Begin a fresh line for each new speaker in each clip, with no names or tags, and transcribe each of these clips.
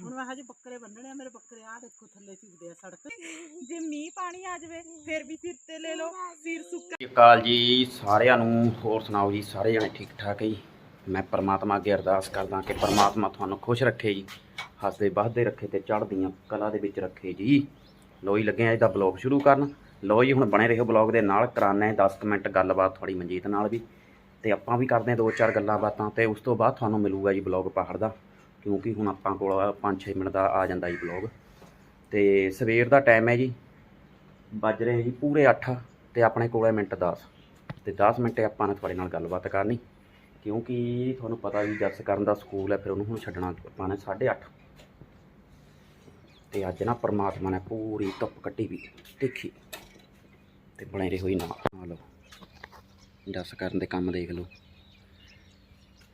ਹੁਣ ਮੈਂ ਹਜੇ ਬੱਕਰੇ ਬੰਨਣੇ ਆ, ਮੇਰੇ ਬੱਕਰੇ ਆ ਦੇਖੋ ਥੱਲੇ ਝੁਕਦੇ ਆ ਸੜਕ। ਜੇ ਮੀਂਹ ਪਾਣੀ ਆ ਜਾਵੇ, ਫਿਰ ਵੀ ਸਿਰ ਤੇ ਲੈ ਲਓ, ਸਿਰ ਸੁੱਕਾ।
ਸਤਿ ਸ਼੍ਰੀ ਅਕਾਲ ਜੀ, ਸਾਰਿਆਂ ਨੂੰ, ਹੋਰ ਸੁਣਾਓ ਜੀ, ਸਾਰੇ ਜਣੇ ਠੀਕ ਠਾਕ ਜੀ? ਮੈਂ ਪਰਮਾਤਮਾ ਅੱਗੇ ਅਰਦਾਸ ਕਰਦਾ ਕਿ ਪਰਮਾਤਮਾ ਤੁਹਾਨੂੰ ਖੁਸ਼ ਰੱਖੇ ਜੀ, ਹੱਸਦੇ ਵਸਦੇ ਰੱਖੇ ਤੇ ਚੜ੍ਹਦੀਆਂ ਕਲਾ ਦੇ ਵਿੱਚ ਰੱਖੇ ਜੀ। ਲੋ ਜੀ, ਲੱਗੇ ਆ ਇਹਦਾ ਬਲੌਗ ਸ਼ੁਰੂ ਕਰਨ। ਲੋ ਜੀ, ਹੁਣ ਬਣੇ ਰਹੋ ਬਲੌਗ ਦੇ ਨਾਲ ਕਰਾਨਾ ਹੈ 10 ਕੁ ਮਿੰਟ ਗੱਲਬਾਤ ਥੋੜੀ ਮਨਜੀਤ ਨਾਲ ਵੀ। ਤੇ ਆਪਾਂ ਵੀ ਕਰਦੇ ਹਾਂ ਦੋ ਚਾਰ ਗੱਲਾਂ ਬਾਤਾਂ ਤੇ ਉਸ ਤੋਂ ਬਾਅਦ ਤੁਹਾਨੂੰ ਮਿਲੂਗਾ ਜੀ ਬਲੌਗ ਪਹਾੜ ਦਾ। ਕਿਉਂਕਿ ਹੁਣ ਆਪਾਂ ਕੋਲ 5-6 ਮਿੰਟ ਦਾ ਆ ਜਾਂਦਾ ਜੀ ਬਲੌਗ ਤੇ ਸਵੇਰ ਦਾ ਟਾਈਮ ਹੈ ਜੀ। ਵੱਜ ਰਹੇ ਜੀ ਪੂਰੇ 8 ਤੇ ਆਪਣੇ ਕੋਲ ਹੈ ਮਿੰਟ 10 ਤੇ 10 ਮਿੰਟ ਆਪਾਂ ਨੇ ਤੁਹਾਡੇ ਨਾਲ ਗੱਲਬਾਤ ਕਰਨੀ। ਕਿਉਂਕਿ ਤੁਹਾਨੂੰ ਪਤਾ ਵੀ ਜੱਸ ਕਰਨ ਦਾ ਸਕੂਲ ਹੈ, ਫਿਰ ਉਹਨੂੰ ਹੁਣ ਛੱਡਣਾ ਆਪਾਂ ਨੇ 8:30 ਤੇ ਅੱਜ ਨਾ ਪਰਮਾਤਮਾ ਨੇ ਪੂਰੀ ਧੁੱਪ ਕੱਢੀ ਵੀ, ਦੇਖੀ। ਤੇ ਬਣੇ ਰਹੋ ਹੋਈ ਨਾਲ। ਲਓ। ਜੱਸ ਕਰਨ ਦੇ ਕੰਮ ਦੇਖ ਲਓ।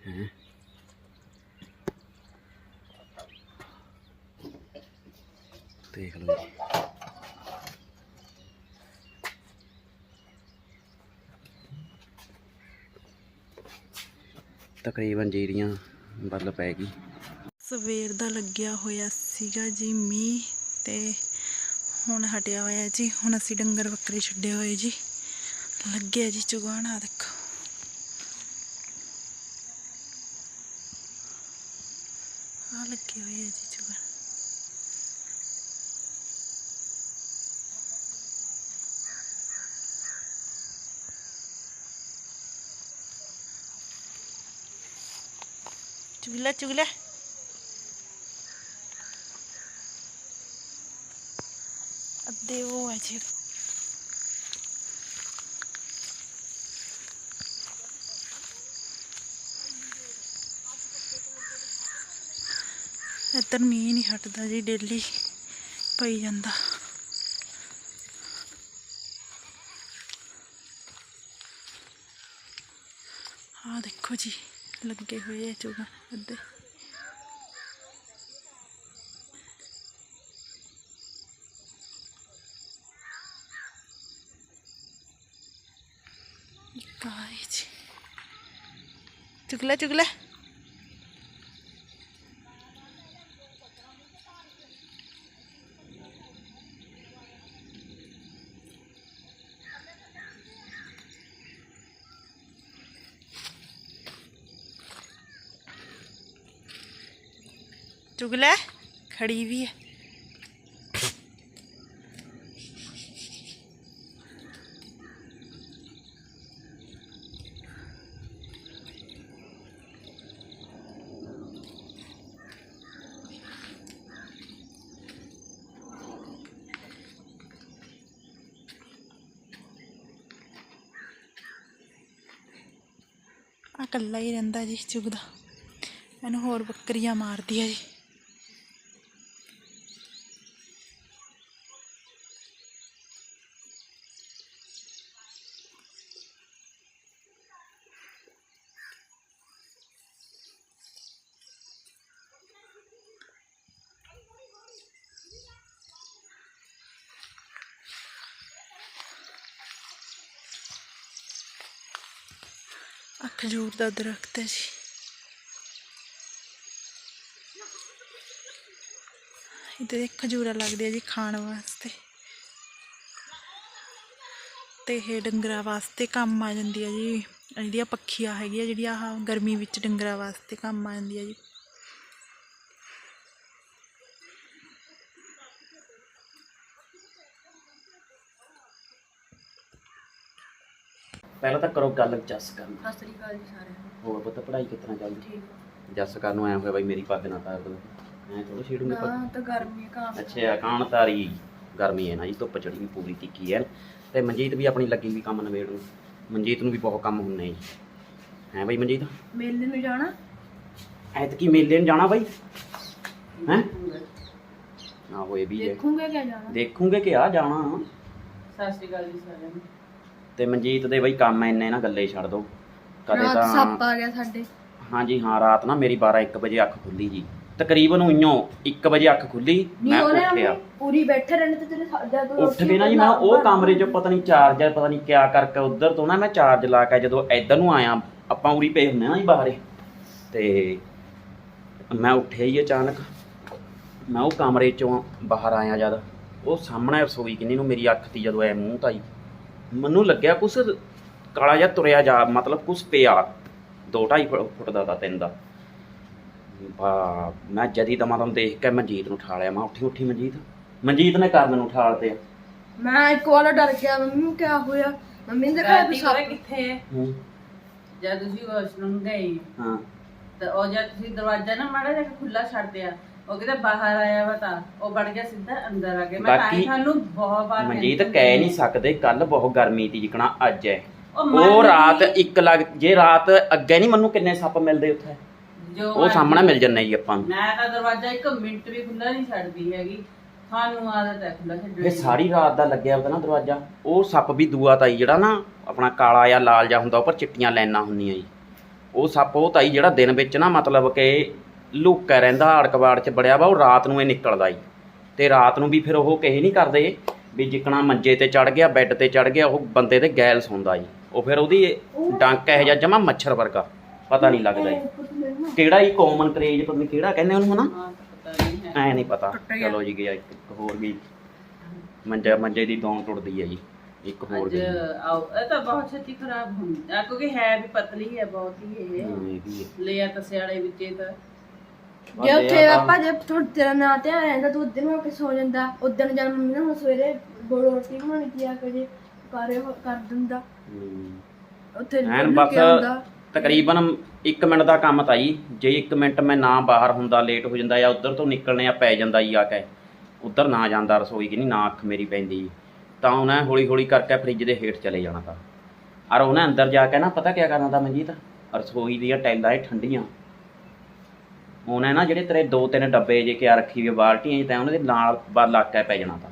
ਹੈ। ਦੇਖ ਲਓ ਤਕਰੀਬਨ ਜੀਰੀਆਂ ਬੱਲ ਪੈ ਗਈ।
ਸਵੇਰ ਦਾ ਲੱਗਿਆ ਹੋਇਆ ਸੀਗਾ ਜੀ ਮੀਂਹ ਤੇ ਹੁਣ ਹਟਿਆ ਹੋਇਆ ਜੀ। ਹੁਣ ਅਸੀਂ ਡੰਗਰ ਬੱਕਰੇ ਛੱਡੇ ਹੋਏ ਜੀ। ਲੱਗਿਆ ਜੀ ਚੁਗਾਣਾ, ਦੇਖੋ। ਆ ਲੱਗੇ ਹੋਏ ਆ ਜੀ ਚੁਗਾਣ ਚੁਗਲਾ ਚੁਗਲਾ। ਅੱਧੇ ਉਹ ਹੈ ਜੀ। ਇੱਧਰ ਮੀਂਹ ਨਹੀਂ ਹਟਦਾ ਜੀ, ਡੇਲੀ ਪਈ ਜਾਂਦਾ। ਆਹ ਦੇਖੋ ਜੀ। ਲੱਗੇ ਹੋਏ ਆ ਚੁਗਾ ਅੱਧੇ ਕਾਹ ਜੀ ਚੁਗਲਾ ਚੁਗਲਾ ਚੁਗਲਾ ਖੜੀ ਵੀ ਹੈ ਆ ਇਕੱਲਾ ਹੀ ਰਹਿੰਦਾ ਜੀ ਚੁਗਦਾ ਇਹਨੂੰ ਹੋਰ ਬੱਕਰੀਆਂ ਮਾਰਦੀ ਆ ਜੀ ਆ ਖਜੂਰ ਦਾ ਦਰਖਤ ਹੈ ਜੀ ਇਹਦੇ ਖਜੂਰਾ ਲੱਗਦੇ ਆ ਜੀ ਖਾਣ ਵਾਸਤੇ ਤੇ ਇਹ ਡੰਗਰਾਂ ਵਾਸਤੇ ਕੰਮ ਆ ਜਾਂਦੀ ਆ ਜੀ ਜਿਹੜੀਆਂ ਪੱਖੀਆਂ ਹੈਗੀਆਂ ਜਿਹੜੀਆਂ ਆਹ ਗਰਮੀ ਵਿੱਚ ਡੰਗਰਾਂ ਵਾਸਤੇ ਕੰਮ ਆ ਜਾਂਦੀ ਆ ਜੀ
ਪਹਿਲਾਂ ਤਾਂ ਕਰੋ ਗੱਲ ਜੱਸ ਕਰਨ।
ਸਤਿ ਸ੍ਰੀ ਅਕਾਲ ਜੀ ਸਾਰਿਆਂ ਨੂੰ।
ਹੋਰ ਪਤਾ ਪੜ੍ਹਾਈ ਤਰ੍ਹਾਂ ਚੱਲਦੀ?
ਠੀਕ
ਜੱਸ ਕਰਨ ਨੂੰ ਐ ਹੋਇਆ ਬਈ ਮੇਰੀ ਪੱਗ ਨਾ ਤਾਰ ਦੋ ਐ ਥੋੜਾ ਛੇੜੂਗੇ ਪੱਗ।
ਹਾਂ ਤਾਂ ਗਰਮੀ ਕਾਂ
ਅੱਛਾ ਕਾਣ ਤਾਰੀ? ਗਰਮੀ ਹੈ ਨਾ ਜੀ ਧੁੱਪ ਚੜੀ ਵੀ ਪੂਰੀ ਤਿੱਖੀ ਹੈ ਤੇ ਮਨਜੀਤ ਵੀ ਆਪਣੀ ਲੱਗੀ ਵੀ ਕੰਮ ਨਵੇੜ ਨੂੰ। ਮਨਜੀਤ ਨੂੰ ਵੀ ਬਹੁਤ ਕੰਮ ਹੁੰਨੇ ਜੀ। ਹੈ ਬਈ ਮਨਜੀਤ?
ਮੇਲੇ ਨੂੰ ਜਾਣਾ?
ਐਤਕੀ ਮੇਲੇ ਨੂੰ ਜਾਣਾ ਬਈ। ਹੈ? ਆਹੋ ਇਹ ਵੀ ਹੈ।
ਦੇਖੂਗੇ ਕਿਆ ਜਾਣਾ?
ਦੇਖੂਗੇ ਕਿ ਆ ਜਾਣਾ।
ਸਤਿ ਸ੍ਰੀ ਅਕਾਲ ਜੀ ਸਾਰਿਆਂ ਨੂੰ।
ਤੇ ਮਨਜੀਤ ਦੇ ਬਈ ਕੰਮ ਇੰਨੇ ਨਾ ਗੱਲੇ ਛੱਡ ਦੋ। ਕਦੇ
ਰਾਤ ਸੱਪ
ਤਾਂ
ਆ ਗਿਆ ਸਾਡੇ।
ਹਾਂਜੀ ਹਾਂ ਰਾਤ ਨਾ ਮੇਰੀ 12 1 ਵਜੇ ਅੱਖ ਖੁੱਲੀ ਜੀ। ਤਕਰੀਬਨ ਉਈਓ 1 ਵਜੇ ਅੱਖ ਖੁੱਲੀ ਮੈਂ ਉੱਠਿਆ।
ਪੂਰੀ ਬੈਠੇ ਰਹਿੰਦੇ ਤੇ ਤੇਰੇ ਜਦ ਤੂੰ
ਉੱਠ ਕੇ ਨਾ ਜੀ ਮੈਂ ਉਹ ਕਮਰੇ 'ਚ ਪਤਾ ਨਹੀਂ ਚਾਰਜਰ ਪਤਾ ਨਹੀਂ ਕਿਆ ਕਰਕੇ ਉਧਰ ਤੋਂ ਨਾ ਮੈਂ ਚਾਰਜ ਲਾ ਕੇ ਜਦੋਂ ਇੱਧਰ ਨੂੰ ਆਇਆ ਆਪਾਂ ਉਰੀ ਪਏ ਹੁੰਦੇ ਨਾ ਜੀ ਬਾਹਰੇ। ਤੇ ਮੈਂ ਉੱਠਿਆ ਹੀ ਅਚਾਨਕ। ਮੈਂ ਉਹ ਕਮਰੇ ਚੋਂ ਬਾਹਰ ਆਇਆ ਜਦ। ਉਹ ਸਾਹਮਣੇ ਰਸੋਈ ਕਿੰਨੀ ਨੂੰ ਮੇਰੀ ਅੱਖ ਤੀ ਜਦੋਂ ਐ ਮੂੰਹ ਤਾਈ। ਮੈਨੂੰ ਲੱਗਿਆ ਕੁਛ ਕਾਲਾ ਜਿਹਾ ਤੁਰਿਆ ਜਾ ਮਤਲਬ ਕੁਛ ਪਿਆ। 2.5 ਫੁੱਟ ਦਾ ਤਾਂ ਤਿੰਨ ਦਾ। ਬਾ ਮੈਂ ਜਦੀ ਦਮਾ ਦਮ ਦੇਖ ਕੇ ਮਨਜੀਤ ਨੂੰ ਠਾਲਿਆ ਮੈਂ ਉੱਠੀ ਉੱਠੀ ਮਨਜੀਤ। ਮਨਜੀਤ ਨੇ ਕਰਨ ਨੂੰ ਠਾਲ ਤੇ।
ਮੈਂ ਇੱਕ ਵਾਰ ਡਰ ਗਿਆ ਮੰਮੀ ਨੂੰ ਕਿਆ ਹੋਇਆ? ਮੰਮੀ ਨੇ ਕਿਹਾ
ਗਲਤੀ ਕਰੇ ਕਿੱਥੇ ਹੈ?
ਹੂੰ।
ਜਦ ਤੁਸੀਂ ਵਾਸ਼ਰੂਮ ਗਏ
ਹਾਂ।
ਤਾਂ ਉਹ ਜਦ ਤੁਸੀਂ ਦਰਵਾਜ਼ਾ ਨਾ ਮਾੜਾ ਜਿਹਾ ਖੁੱਲਾ ਛੱਡਿਆ ਉਹ ਕਿਤੇ ਬਾਹਰ ਆਇਆ ਵਾ ਤਾਂ ਉਹ ਵੜ ਗਿਆ ਸਿੱਧਾ ਅੰਦਰ ਆ ਗਿਆ। ਮੈਂ ਤਾਂ ਹੀ
ਬਾਕੀ-
ਤੁਹਾਨੂੰ ਬਹੁਤ ਵਾਰ
ਮਨਜੀਤ
mention
ਕਹਿ ਨਹੀਂ
ਕੀਤੀ।
ਸਕਦੇ ਕੱਲ ਬਹੁਤ ਗਰਮੀ ਤੀ ਜਿਕਣਾ ਅੱਜ ਹੈ।
ਉਹ
ਉਹ
ਮੰਨ
ਰਾਤ
ਲਈ।
ਇੱਕ ਲੱਗ ਜੇ ਰਾਤ ਅੱਗੇ ਨਹੀਂ ਮੈਨੂੰ ਕਿੰਨੇ ਸੱਪ ਮਿਲਦੇ ਉੱਥੇ?
ਜੋ
ਉਹ ਸਾਹਮਣੇ ਮਿਲ ਜੰਨੇ ਜੀ ਆਪਾਂ ਨੂੰ।
ਮੈਂ ਤਾਂ ਦਰਵਾਜ਼ਾ ਇੱਕ ਮਿੰਟ ਵੀ ਖੁੱਲਾ ਨਹੀਂ ਛੱਡਦੀ ਹੈਗੀ। ਤੁਹਾਨੂੰ ਆਦਤ ਹੈ ਖੁੱਲਾ ਛੱਡਣ
ਇਹ
ਦੀ।
ਸਾਰੀ ਰਾਤ ਦਾ ਲੱਗਿਆ ਹੁੰਦਾ ਨਾ ਦਰਵਾਜ਼ਾ। ਉਹ ਸੱਪ ਵੀ ਦੂਆ ਤਾਈ ਜਿਹੜਾ ਨਾ ਆਪਣਾ ਕਾਲਾ ਜਾਂ ਲਾਲ ਜਾਂ ਹੁੰਦਾ ਉੱਪਰ ਚਿੱਟੀਆਂ ਲਾਈਨਾਂ ਹੁੰਦੀਆਂ ਜੀ। ਉਹ ਸੱਪ ਉਹ ਤਾਈ ਜਿਹੜਾ ਦਿਨ ਵਿੱਚ ਨਾ ਮਤਲਬ ਕਿ ਲੁੱਕਾ ਰਹਿੰਦਾ ਅੜਕਵਾੜ ਚ ਬੜਿਆ ਵਾ ਉਹ ਰਾਤ ਨੂੰ ਇਹ ਨਿਕਲਦਾ ਜੀ ਤੇ ਰਾਤ ਨੂੰ ਵੀ ਫਿਰ ਉਹ ਕਹੇ ਨਹੀਂ ਕਰਦੇ ਵੀ ਜਿੱਕਣਾ ਮੰਜੇ ਤੇ ਚੜ ਗਿਆ ਬੈੱਡ ਤੇ ਚੜ ਗਿਆ ਉਹ ਬੰਦੇ ਤੇ ਗੈਲ ਸੌਂਦਾ ਜੀ ਉਹ ਫਿਰ ਉਹਦੀ ਡੰਕ ਇਹੋ ਜਿਹਾ ਜਮਾ ਮੱਛਰ ਵਰਗਾ ਪਤਾ ਨਹੀਂ ਲੱਗਦਾ ਜੀ ਕਿਹੜਾ ਹੀ ਕਾਮਨ ਕਰੇਜ ਪਤਾ ਨਹੀਂ ਕਿਹੜਾ ਕਹਿੰਦੇ ਉਹਨੂੰ ਹਨਾ?
ਹਾਂ, ਪਤਾ ਨਹੀਂ ਹੈ।
ਐ ਨਹੀਂ ਪਤਾ। ਚਲੋ ਜੀ ਗਿਆ ਇੱਕ ਹੋਰ ਵੀ। ਮੰਜੇ ਮੰਜੇ ਦੀ ਦੌਣ ਟੁੱਟਦੀ ਹੈ ਜੀ ਇੱਕ ਹੋਰ
ਅੱਜ
ਵੀ।
ਆਓ ਇਹ ਤਾਂ ਬਹੁਤ ਛੇਤੀ ਖਰਾਬ ਹੁੰਦੀ ਆ ਕਿਉਂਕਿ ਹੈ ਵੀ ਪਤਲੀ ਹੈ ਬਹੁਤ ਹੀ ਇਹ
ਹਾਂ, ਹੈ।
ਲਿਆ ਤਾਂ ਸਿਆਲੇ ਵਿੱਚ ਇਹ ਤਾਂ
ਜੇ ਉੱਥੇ ਆਪਾਂ ਜੇ ਥੋੜਾ ਤੇਰਾ ਨਾ ਧਿਆਨ ਰਹਿੰਦਾ ਤੂੰ ਉਦੋਂ ਹੋ ਕੇ ਸੋ ਜਾਂਦਾ। ਉਦੋਂ ਜਦ ਮੰਮੀ ਨੇ ਹੁਣ ਸਵੇਰੇ ਗੋਲ ਰੋਟੀ ਬਣਾਉਣੀ ਕੀ ਆ ਕਰੇ ਕਰੇ ਕਰ ਦਿੰਦਾ। ਉੱਥੇ
ਐਨ ਬਸ। ਤਕਰੀਬਨ 1 ਮਿੰਟ ਦਾ ਕੰਮ ਤਾਂ ਜੀ ਜੇ 1 ਮਿੰਟ ਮੈਂ ਨਾ ਬਾਹਰ ਹੁੰਦਾ ਲੇਟ ਹੋ ਜਾਂਦਾ ਜਾਂ ਉਧਰ ਤੋਂ ਨਿਕਲਣੇ ਆ ਪੈ ਜਾਂਦਾ ਜੀ ਆ ਕੇ। ਉਧਰ ਨਾ ਜਾਂਦਾ ਰਸੋਈ ਕਿ ਨਹੀਂ ਨਾ ਅੱਖ ਮੇਰੀ ਪੈਂਦੀ। ਤਾਂ ਉਹਨੇ ਹੌਲੀ ਹੌਲੀ ਕਰਕੇ ਫ੍ਰਿਜ ਦੇ ਹੇਠ ਚਲੇ ਜਾਣਾ ਤਾਂ। ਔਰ ਉਹਨੇ ਅੰਦਰ ਜਾ ਕੇ ਨਾ ਪਤਾ ਕੀ ਕਰਨਾ ਤਾਂ ਮਨਜੀਤ? ਰਸੋਈ ਦੀਆਂ ਟੈਲਾਂ ਇਹ ਠੰਡੀਆਂ। ਉਹਨੇ ਨਾ ਜਿਹੜੇ ਤੇਰੇ ਦੋ ਤਿੰਨ ਡੱਬੇ ਜੇ ਕਿਆ ਰੱਖੀ ਵੀ ਬਾਲਟੀਆਂ 'ਚ ਤਾਂ ਉਹਨਾਂ ਦੇ ਨਾਲ ਬਾਹਰ ਲੱਗ ਕੇ ਪੈ ਜਾਣਾ ਤਾਂ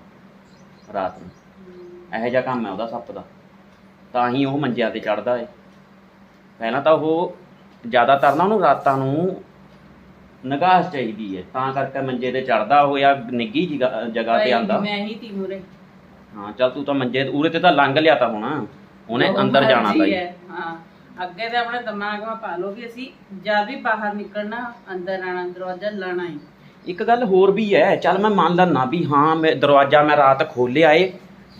ਰਾਤ ਨੂੰ। ਇਹੋ ਜਿਹਾ ਕੰਮ ਹੈ ਉਹਦਾ ਸੱਪ ਦਾ। ਤਾਂ ਹੀ ਉਹ ਮੰਜਿਆਂ ਤੇ ਚੜਦਾ ਏ। ਪਹਿਲਾਂ ਤਾਂ ਉਹ ਜ਼ਿਆਦਾਤਰ ਨਾ ਉਹਨੂੰ ਰਾਤਾਂ ਨੂੰ ਨਿਗਾਹ ਚਾਹੀਦੀ ਹੈ ਤਾਂ ਕਰਕੇ ਮੰਜੇ ਤੇ ਚੜਦਾ ਉਹ ਜਾਂ ਨਿੱਗੀ ਜਗ੍ਹਾ ਜਗ੍ਹਾ ਤੇ ਆਂਦਾ
ਮੈਂ ਹੀ ਤੀ ਮੂਰੇ
ਹਾਂ ਚੱਲ ਤੂੰ ਤਾਂ ਮੰਜੇ ਉਰੇ ਤੇ ਤਾਂ ਲੰਘ ਲਿਆ ਤਾਂ ਹੁਣ। ਉਹਨੇ ਅੰਦਰ ਜਾਣਾ ਤਾਂ ਜੀ
ਹਾਂ। ਅੱਗੇ ਤੇ ਆਪਣੇ ਦਿਮਾਗ ਮਾ ਪਾ ਲਓ ਵੀ ਅਸੀਂ ਜਦ ਵੀ ਬਾਹਰ ਨਿਕਲਣਾ ਅੰਦਰ ਆਣਾ ਦਰਵਾਜ਼ਾ ਲਾਣਾ ਹੀ।
ਇੱਕ ਗੱਲ ਹੋਰ ਵੀ ਹੈ ਚੱਲ ਮੈਂ ਮੰਨ ਲੈਣਾ ਵੀ ਹਾਂ ਮੈਂ ਦਰਵਾਜ਼ਾ ਮੈਂ ਰਾਤ ਖੋਲਿਆ ਏ।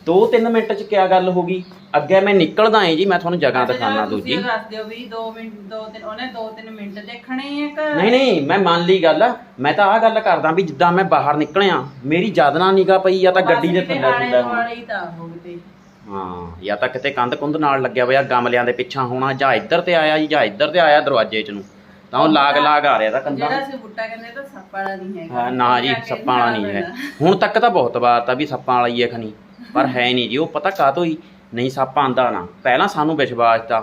2-3 ਮਿੰਟ ਚ ਕਿਆ ਗੱਲ ਹੋ ਗਈ? ਅੱਗੇ ਮੈਂ ਨਿਕਲਦਾ ਏ ਜੀ ਮੈਂ ਤੁਹਾਨੂੰ ਜਗ੍ਹਾ ਦਿਖਾਣਾ ਦੂਜੀ
ਤੁਸੀਂ ਦੱਸ ਦਿਓ ਵੀ 2 ਮਿੰਟ 2 3 ਉਹਨੇ 2 3 ਮਿੰਟ ਦੇਖਣੇ ਆ ਕਿ
ਨਹੀਂ ਨਹੀਂ ਮੈਂ ਮੰਨ ਲਈ ਗੱਲ। ਮੈਂ ਤਾਂ ਆਹ ਗੱਲ ਕਰਦਾ ਵੀ ਜਿੱਦਾਂ ਮੈਂ ਬਾਹਰ ਨਿਕਲਿਆ ਮੇਰੀ ਜਦ ਨਾ ਨਿਗਾ ਪਈ ਜਾਂ ਤਾਂ ਗੱਡੀ ਦੇ ਥੱਲੇ ਹੁੰਦਾ। ਹੋਣਾ
ਵਾਲੇ ਹੀ ਤਾਂ ਹੋ
ਹਾਂ। ਜਾਂ ਤਾਂ ਕਿਤੇ ਕੰਧ ਕੁੰਧ ਨਾਲ ਲੱਗਿਆ ਹੋਇਆ ਗਮਲਿਆਂ ਦੇ ਪਿੱਛਾ ਹੋਣਾ ਜਾਂ ਇੱਧਰ ਤੇ ਆਇਆ ਜੀ ਜਾਂ ਇੱਧਰ ਤੇ ਆਇਆ ਦਰਵਾਜ਼ੇ 'ਚ ਨੂੰ। ਤਾਂ ਉਹ ਲਾਗ ਲਾਗ ਆ ਰਿਹਾ ਤਾਂ ਕੰਧਾਂ।
ਜਿਹੜਾ ਸੀ ਬੁੱਟਾ ਕਹਿੰਦੇ ਤਾਂ ਸੱਪ ਵਾਲਾ ਨਹੀਂ ਹੈਗਾ।
ਹਾਂ, ਨਾ ਜੀ ਸੱਪਾਂ ਵਾਲਾ ਨਹੀਂ ਹੈ। ਹੁਣ ਤੱਕ ਤਾਂ ਬਹੁਤ ਵਾਰ ਤਾਂ ਵੀ ਸੱਪਾਂ ਵਾਲਾ ਹੀ ਹੈ ਖਣੀ ਪਰ ਹੈ ਨਹੀਂ ਜੀ ਉਹ ਪਤਾ ਕਾਹਤੋਂ ਹੀ? ਨਹੀਂ ਸੱਪ ਆਂਦਾ ਨਾ। ਪਹਿਲਾਂ ਸਾਨੂੰ ਵਿਸ਼ਵਾਸ ਤਾਂ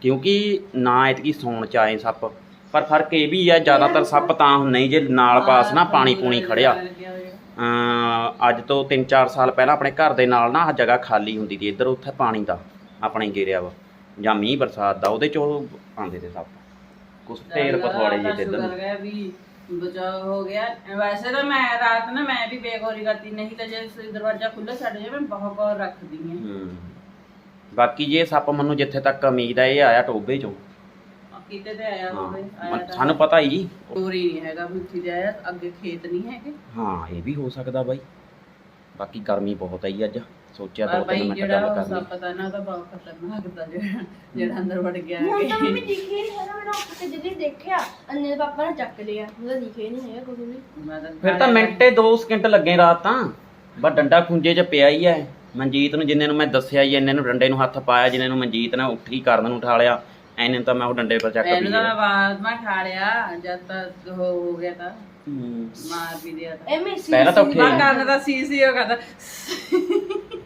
ਕਿਉਂਕਿ ਨਾ ਇਤਕੀ ਸੌਣ ਚ ਆਏ ਸੱਪ। ਪਰ ਫ਼ਰਕ ਇਹ ਵੀ ਹੈ ਜ਼ਿਆਦਾਤਰ ਸੱਪ ਤਾਂ ਹੁੰਦੇ ਹੀ ਜੇ ਨਾਲ ਪਾਸ ਨਾ ਪਾਣੀ ਪੂਣੀ ਖੜਿਆ। ਅੱਜ ਤੋਂ 3-4 ਸਾਲ ਪਹਿਲਾਂ ਆਪਣੇ ਘਰ ਦੇ ਨਾਲ ਨਾ ਆਹ ਜਗ੍ਹਾ ਖਾਲੀ ਹੁੰਦੀ ਸੀ ਇੱਧਰ ਉੱਥੇ ਪਾਣੀ ਦਾ ਆਪਣੇ ਗੇਰਿਆ ਵਾ ਜਾਂ ਮੀਂਹ ਬਰਸਾਤ ਦਾ ਉਹਦੇ ਚੋਂ ਆਉਂਦੇ ਤੇ ਸੱਪ ਕੁਛ ਢੇਰ ਪਥਵਾੜੇ ਜਿਹੇ ਤੇ ਇੱਧਰ ਨੂੰ।
ਸ਼ੁਕਰ ਹੈ ਵੀ ਬਚਾਅ ਹੋ ਗਿਆ। ਵੈਸੇ ਤਾਂ ਮੈਂ ਰਾਤ ਨਾ ਮੈਂ ਵੀ ਬੇਗੌਰੀ ਕਰਤੀ ਨਹੀਂ ਤਾਂ ਜੇ ਸ- ਦਰਵਾਜ਼ਾ ਖੁੱਲ੍ਹਾ ਛੱਡ ਜਾਵੇ ਮੈਂ ਬਹੁਤ ਗੌਰ ਰੱਖਦੀ ਹਾਂ
ਹੂੰ। ਬਾਕੀ ਜੇ ਸੱਪ ਮੈਨੂੰ ਜਿੱਥੇ ਤੱਕ ਉਮੀਦ ਹੈ ਇਹ ਆਇਆ ਟੋਬੇ ਚੋਂ।
ਕਿਤੇ ਤੇ ਆਇਆ ਹੋਵੇ
ਹਾਂ
ਆਇਆ
ਮ-
ਤਾਂ
ਸਾਨੂੰ ਪਤਾ ਹੀ
ਚੋਰੀ ਨਹੀਂ ਹੈਗਾ ਮੁੱਠੀ ਦੇ ਆਇਆ ਅੱਗੇ ਖੇਤ ਨਹੀਂ ਹੈਗੇ।
ਹਾਂ ਇਹ ਵੀ ਹੋ ਸਕਦਾ ਬਾਈ। ਬਾਕੀ ਗਰਮੀ ਬਹੁਤ ਆਈ ਅੱਜ। ਸੋਚਿਆ
ਪਰ
ਦੋ ਤਿੰਨ
ਬਈ
ਮਿੰਟ
ਜਿਹੜਾ
ਗੱਲ
ਉਹ
ਕਰ ਲਈ
ਸੱਪ ਤਾਂ ਨਾ ਉਹਦਾ ਬਹੁਤ ਖਤਰਨਾਕ ਦਾ ਜਿਹੜਾ ਜਿਹੜਾ ਅੰਦਰ ਵੜ ਗਿਆ
ਹੁਣ ਤਾਂ ਮੰਮੀ ਦਿਖੇ ਨਹੀਂ ਹੈਗਾ ਮੈਨੂੰ ਉੱਠ ਕੇ ਜਦੋਂ ਦੇਖਿਆ। ਅੰਨੇ ਦੇ ਪਾਪਾ ਨੇ ਚੱਕ ਲਿਆ। ਉਹਦਾ ਦਿਖੇ ਨਹੀਂ ਹੈਗਾ ਕੁਝ ਵੀ।
ਮੈਂ ਤਾਂ
ਫਿਰ ਤਾਂ ਮਿੰਟੇ 2 ਸਕਿੰਟ ਲੱਗੇ ਰਾਤ ਤਾਂ। ਬਸ ਡੰਡਾ ਖੁੰਝੇ 'ਚ ਪਿਆ ਹੀ ਐ ਮਨਜੀਤ ਨੂੰ ਜਿੰਨੇ ਨੂੰ ਮੈਂ ਦੱਸਿਆ ਹੀ ਇੰਨੇ ਨੂੰ ਡੰਡੇ ਨੂੰ ਹੱਥ ਪਾਇਆ ਜਿੰਨੇ ਨੂੰ ਮਨਜੀਤ ਨੇ ਉੱਠੀ ਕਰਨ ਨੂੰ ਉਠਾ ਲਿਆ। ਐਨੇ ਤਾਂ ਮੈਂ ਉਹ ਡੰਡੇ ਪਰ ਚੱਕ ਵੀ
ਤਾਂ
ਲਿਆ।
ਆਵਾਜ਼ ਮੈਂ ਖਾ ਲਿਆ ਜਦ ਤੱਕ ਉਹ ਹੋ ਗਿਆ ਤਾਂ।
ਹੂੰ।
ਮਾਰ ਵੀ ਦਿਆ ਤਾਂ।
ਐਵੇਂ ਸੀ
ਪਹਿਲਾਂ ਤਾਂ ਉੱਠੇ
ਮੈਂ ਕਰਨ ਦਾ ਸੀ ਸੀ ਉਹ ਕਹਿੰਦਾ